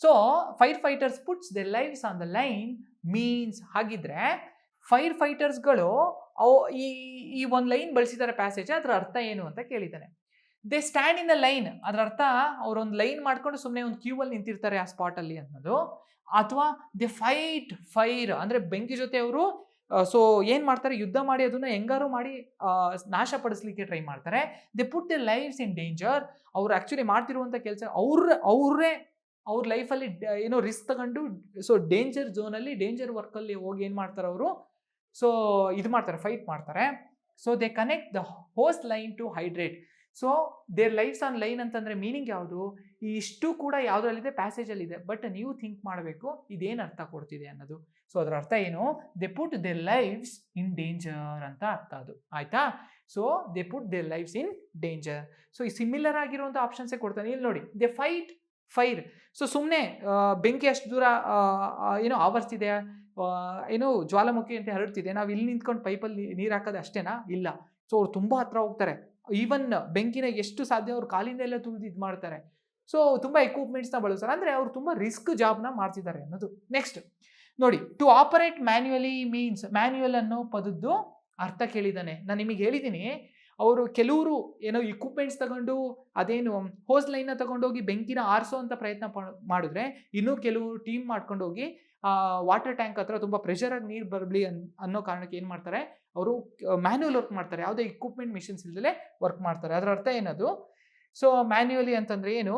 So fire fighters puts the lives on the line means ಹಾಗಿದ್ರೆ ಫೈರ್ ಫೈಟರ್ಸ್ಗಳು ಅವು ಈ ಈ ಒಂದು ಲೈನ್ ಬಳಸಿದ್ದಾರೆ ಪ್ಯಾಸೇಜ್ ಅದರ ಅರ್ಥ ಏನು ಅಂತ ಕೇಳಿದ್ದಾನೆ. They stand in the line ಅದರ ಅರ್ಥ ಅವರೊಂದು ಲೈನ್ ಮಾಡ್ಕೊಂಡು ಸುಮ್ಮನೆ ಒಂದು ಕ್ಯೂ ಅಲ್ಲಿ ನಿಂತಿರ್ತಾರೆ ಆ ಸ್ಪಾಟ್ ಅಲ್ಲಿ ಅನ್ನೋದು. ಅಥವಾ ದೆ ಫೈಟ್ ಫೈರ್ ಅಂದರೆ ಬೆಂಕಿ ಜೊತೆ ಅವರು ಸೊ ಏನ್ ಮಾಡ್ತಾರೆ? ಯುದ್ಧ ಮಾಡಿ ಅದನ್ನ ಹೆಂಗಾರು ಮಾಡಿ ನಾಶಪಡಿಸಲಿಕ್ಕೆ ಟ್ರೈ ಮಾಡ್ತಾರೆ. They put the lives in danger ಅವ್ರು ಆಕ್ಚುಲಿ ಮಾಡ್ತಿರುವಂತ ಕೆಲಸ ಅವ್ರ ಅವರೇ ಅವ್ರ ಲೈಫಲ್ಲಿ ಏನೋ ರಿಸ್ಕ್ ತಗೊಂಡು ಸೊ ಡೇಂಜರ್ ಝೋನಲ್ಲಿ ಡೇಂಜರ್ ವರ್ಕಲ್ಲಿ ಹೋಗಿ ಏನು ಮಾಡ್ತಾರೆ ಅವರು? ಸೊ ಇದು ಮಾಡ್ತಾರೆ ಫೈಟ್ ಮಾಡ್ತಾರೆ. So they connect the host line to hydrate so their lives on line ಅಂತಂದ್ರೆ ಮೀನಿಂಗ್ ಯಾವುದು? ಈ ಇಷ್ಟು ಕೂಡ ಯಾವುದ್ರಲ್ಲಿದೆ ಪ್ಯಾಸೇಜಲ್ಲಿದೆ ಬಟ್ ನೀವು ಥಿಂಕ್ ಮಾಡಬೇಕು, ಇದೇನು ಅರ್ಥ ಕೊಡ್ತಿದೆ ಅನ್ನೋದು. ಸೊ ಅದರ ಅರ್ಥ ಏನು? They put the lives in danger ಅಂತ ಅರ್ಥ ಅದು. ಆಯ್ತಾ? So they put the lives in danger so ಈ ಸಿಮಿಲರ್ ಆಗಿರುವಂಥ ಆಪ್ಷನ್ಸೇ ಕೊಡ್ತಾನೆ. ಇಲ್ಲಿ ನೋಡಿ ದೆ ಫೈಟ್ ಫೈರ್ ಸೊ ಸುಮ್ಮನೆ ಬೆಂಕಿ ಅಷ್ಟು ದೂರ ಏನೋ ಆವರಿಸ್ತಿದೆ ಏನೋ ಜ್ವಾಲಾಮುಖಿ ಅಂತ ಹರಡ್ತಿದೆ. ನಾವು ಇಲ್ಲಿ ನಿಂತ್ಕೊಂಡು ಪೈಪಲ್ಲಿ ನೀರು ಹಾಕೋದು ಅಷ್ಟೇನಾ? ಇಲ್ಲ. ಸೊ ಅವ್ರು ತುಂಬ ಹತ್ರ ಹೋಗ್ತಾರೆ. ಈವನ್ ಬೆಂಕಿನ ಎಷ್ಟು ಸಾಧ್ಯ ಅವ್ರು ಕಾಲಿಂದ ಎಲ್ಲ ತುಳಿದು ಇದು ಮಾಡ್ತಾರೆ. ಸೊ ತುಂಬ ಎಕ್ವಿಪ್ಮೆಂಟ್ಸ್ನ ಬಳಸ್ತಾರೆ. ಅಂದರೆ ಅವರು ತುಂಬ ರಿಸ್ಕ್ ಜಾಬ್ನ ಮಾಡ್ತಿದ್ದಾರೆ ಅನ್ನೋದು. ನೆಕ್ಸ್ಟ್ ನೋಡಿ to operate manually means manual ಅನ್ನೋ ಪದದ್ದು ಅರ್ಥ ಕೇಳಿದ್ದಾನೆ. ನಾನು ನಿಮಗೆ ಹೇಳಿದ್ದೀನಿ ಅವರು ಕೆಲವರು ಏನೋ ಇಕ್ವಿಪ್ಮೆಂಟ್ಸ್ ತಗೊಂಡು, ಅದೇನು ಹೋಸ್ ಲೈನ್ನ ತಗೊಂಡೋಗಿ ಬೆಂಕಿನ ಆರಿಸೋ ಅಂತ ಪ್ರಯತ್ನ ಮಾಡಿದ್ರೆ ಇನ್ನೂ ಕೆಲವರು ಟೀಮ್ ಮಾಡ್ಕೊಂಡು ಹೋಗಿ ವಾಟರ್ ಟ್ಯಾಂಕ್ ಹತ್ರ ತುಂಬ ಪ್ರೆಷರಾಗಿ ನೀರು ಬರಲಿ ಅನ್, ಅನ್ನೋ ಕಾರಣಕ್ಕೆ ಏನು ಮಾಡ್ತಾರೆ? ಅವರು ಮ್ಯಾನ್ಯುವಲ್ ವರ್ಕ್ ಮಾಡ್ತಾರೆ. ಯಾವುದೇ ಇಕ್ವಿಪ್ಮೆಂಟ್ ಮಿಷಿನ್ಸ್ ಇಲ್ಲದೆ ವರ್ಕ್ ಮಾಡ್ತಾರೆ. ಅದರ ಅರ್ಥ ಏನದು? ಸೊ ಮ್ಯಾನ್ಯುವಲಿ ಅಂತಂದರೆ ಏನು?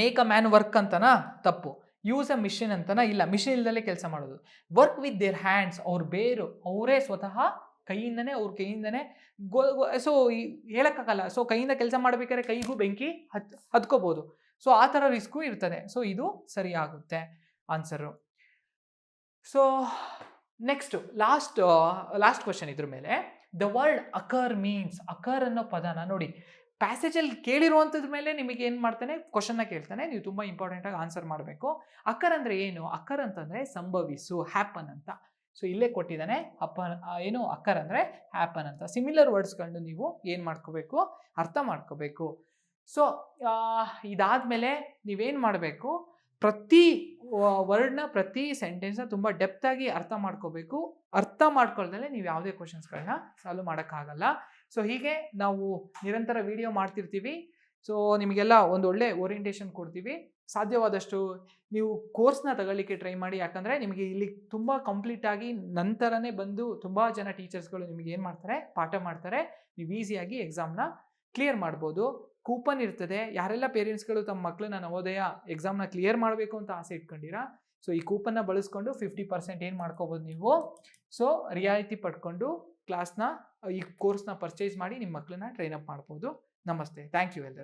ಮೇಕ್ ಅ ಮ್ಯಾನ್ ವರ್ಕ್ ಅಂತನ? ತಪ್ಪು. ಯೂಸ್ ಅ ಮಿಷಿನ್ ಅಂತನ? ಇಲ್ಲ. ಮಿಷಿನ್ ಇಲ್ದಲೇ ಕೆಲಸ ಮಾಡೋದು. ವರ್ಕ್ ವಿತ್ ದೇರ್ ಹ್ಯಾಂಡ್ಸ್ ಅವ್ರ ಬೇರು. ಅವರೇ ಸ್ವತಃ ಕೈಯಿಂದನೇ, ಅವ್ರ ಕೈಯಿಂದನೇ ಗೋ ಸೊ ಹೇಳೋಕ್ಕಾಗಲ್ಲ. ಸೊ ಕೈಯಿಂದ ಕೆಲಸ ಮಾಡಬೇಕಾದ್ರೆ ಕೈಗೂ ಬೆಂಕಿ ಹತ್, ಹತ್ಕೋಬೋದು. ಸೊ ಆ ಥರ ರಿಸ್ಕು ಇರ್ತದೆ. ಸೊ ಇದು ಸರಿಯಾಗುತ್ತೆ answer so next last last question ಇದ್ರ ಮೇಲೆ the word occur means occur ಅನ್ನೋ ಪದನ ನೋಡಿ. ಪ್ಯಾಸೇಜಲ್ಲಿ ಕೇಳಿರುವಂಥದ್ರ ಮೇಲೆ ನಿಮಗೆ ಏನು ಮಾಡ್ತಾನೆ? ಕ್ವಶನ್ನ ಕೇಳ್ತಾನೆ. ನೀವು ತುಂಬ ಇಂಪಾರ್ಟೆಂಟಾಗಿ ಆನ್ಸರ್ ಮಾಡಬೇಕು. ಅಕ್ಕರ್ ಅಂದರೆ ಏನು? ಅಕ್ಕರ್ ಅಂತಂದರೆ ಸಂಭವಿಸು ಹ್ಯಾಪನ್ ಅಂತ. ಸೊ ಇಲ್ಲೇ ಕೊಟ್ಟಿದ್ದಾನೆ. ಅಪ್ಪ ಏನು? ಅಕ್ಕರ್ ಅಂದರೆ ಹ್ಯಾಪನ್ ಅಂತ. ಸಿಮಿಲರ್ ವರ್ಡ್ಸ್ಗಳನ್ನು ನೀವು ಏನು ಮಾಡ್ಕೋಬೇಕು? ಅರ್ಥ ಮಾಡ್ಕೋಬೇಕು. ಸೊ ಇದಾದಮೇಲೆ ನೀವೇನು ಮಾಡಬೇಕು? ಪ್ರತಿ ವರ್ಡ್ನ ಪ್ರತಿ ಸೆಂಟೆನ್ಸ್ನ ತುಂಬ ಡೆಪ್ತಾಗಿ ಅರ್ಥ ಮಾಡ್ಕೋಬೇಕು. ಅರ್ಥ ಮಾಡ್ಕೊಳ್ದಲೇ ನೀವು ಯಾವುದೇ ಕ್ವಶನ್ಸ್ಗಳನ್ನ ಸಾಲ್ವ್ ಮಾಡೋಕ್ಕಾಗಲ್ಲ. ಸೊ ಹೀಗೆ ನಾವು ನಿರಂತರ ವಿಡಿಯೋ ಮಾಡ್ತಿರ್ತೀವಿ. ಸೊ ನಿಮಗೆಲ್ಲ ಒಂದು ಒಳ್ಳೆ ಓರಿಯೆಂಟೇಷನ್ ಕೊಡ್ತೀವಿ. ಸಾಧ್ಯವಾದಷ್ಟು ನೀವು ಕೋರ್ಸ್ನ ತಗೊಳ್ಳಿಕ್ಕೆ ಟ್ರೈ ಮಾಡಿ. ಯಾಕಂದರೆ ನಿಮಗೆ ಇಲ್ಲಿ ತುಂಬ ಕಂಪ್ಲೀಟಾಗಿ ನಂತರನೇ ಬಂದು ತುಂಬ ಜನ ಟೀಚರ್ಸ್ಗಳು ನಿಮಗೆ ಏನು ಮಾಡ್ತಾರೆ? ಪಾಠ ಮಾಡ್ತಾರೆ. ನೀವು ಈಸಿಯಾಗಿ ಎಕ್ಸಾಮ್ನ ಕ್ಲಿಯರ್ ಮಾಡ್ಬೋದು. ಕೂಪನ್ ಇರ್ತದೆ. ಯಾರೆಲ್ಲ ಪೇರೆಂಟ್ಸ್ಗಳು ತಮ್ಮ ಮಕ್ಕಳನ್ನ ನವೋದಯ ಎಕ್ಸಾಮ್ನ ಕ್ಲಿಯರ್ ಮಾಡಬೇಕು ಅಂತ ಆಸೆ ಇಟ್ಕೊಂಡಿರಾ? ಸೊ ಈ ಕೂಪನ್ನ ಬಳಸ್ಕೊಂಡು ಫಿಫ್ಟಿ ಪರ್ಸೆಂಟ್ ಏನು ಮಾಡ್ಕೋಬೋದು ನೀವು? ಸೊ ರಿಯಾಯಿತಿ ಪಡ್ಕೊಂಡು ಕ್ಲಾಸ್ನ ಈ ಕೋರ್ಸ್ನ ಪರ್ಚೇಸ್ ಮಾಡಿ ನಿಮ್ಮ ಮಕ್ಕಳನ್ನ ಟ್ರೈನ್ ಅಪ್ ಮಾಡ್ಬೋದು. ನಮಸ್ತೆ. ಥ್ಯಾಂಕ್ ಯು ಎಲ್ಲರೂ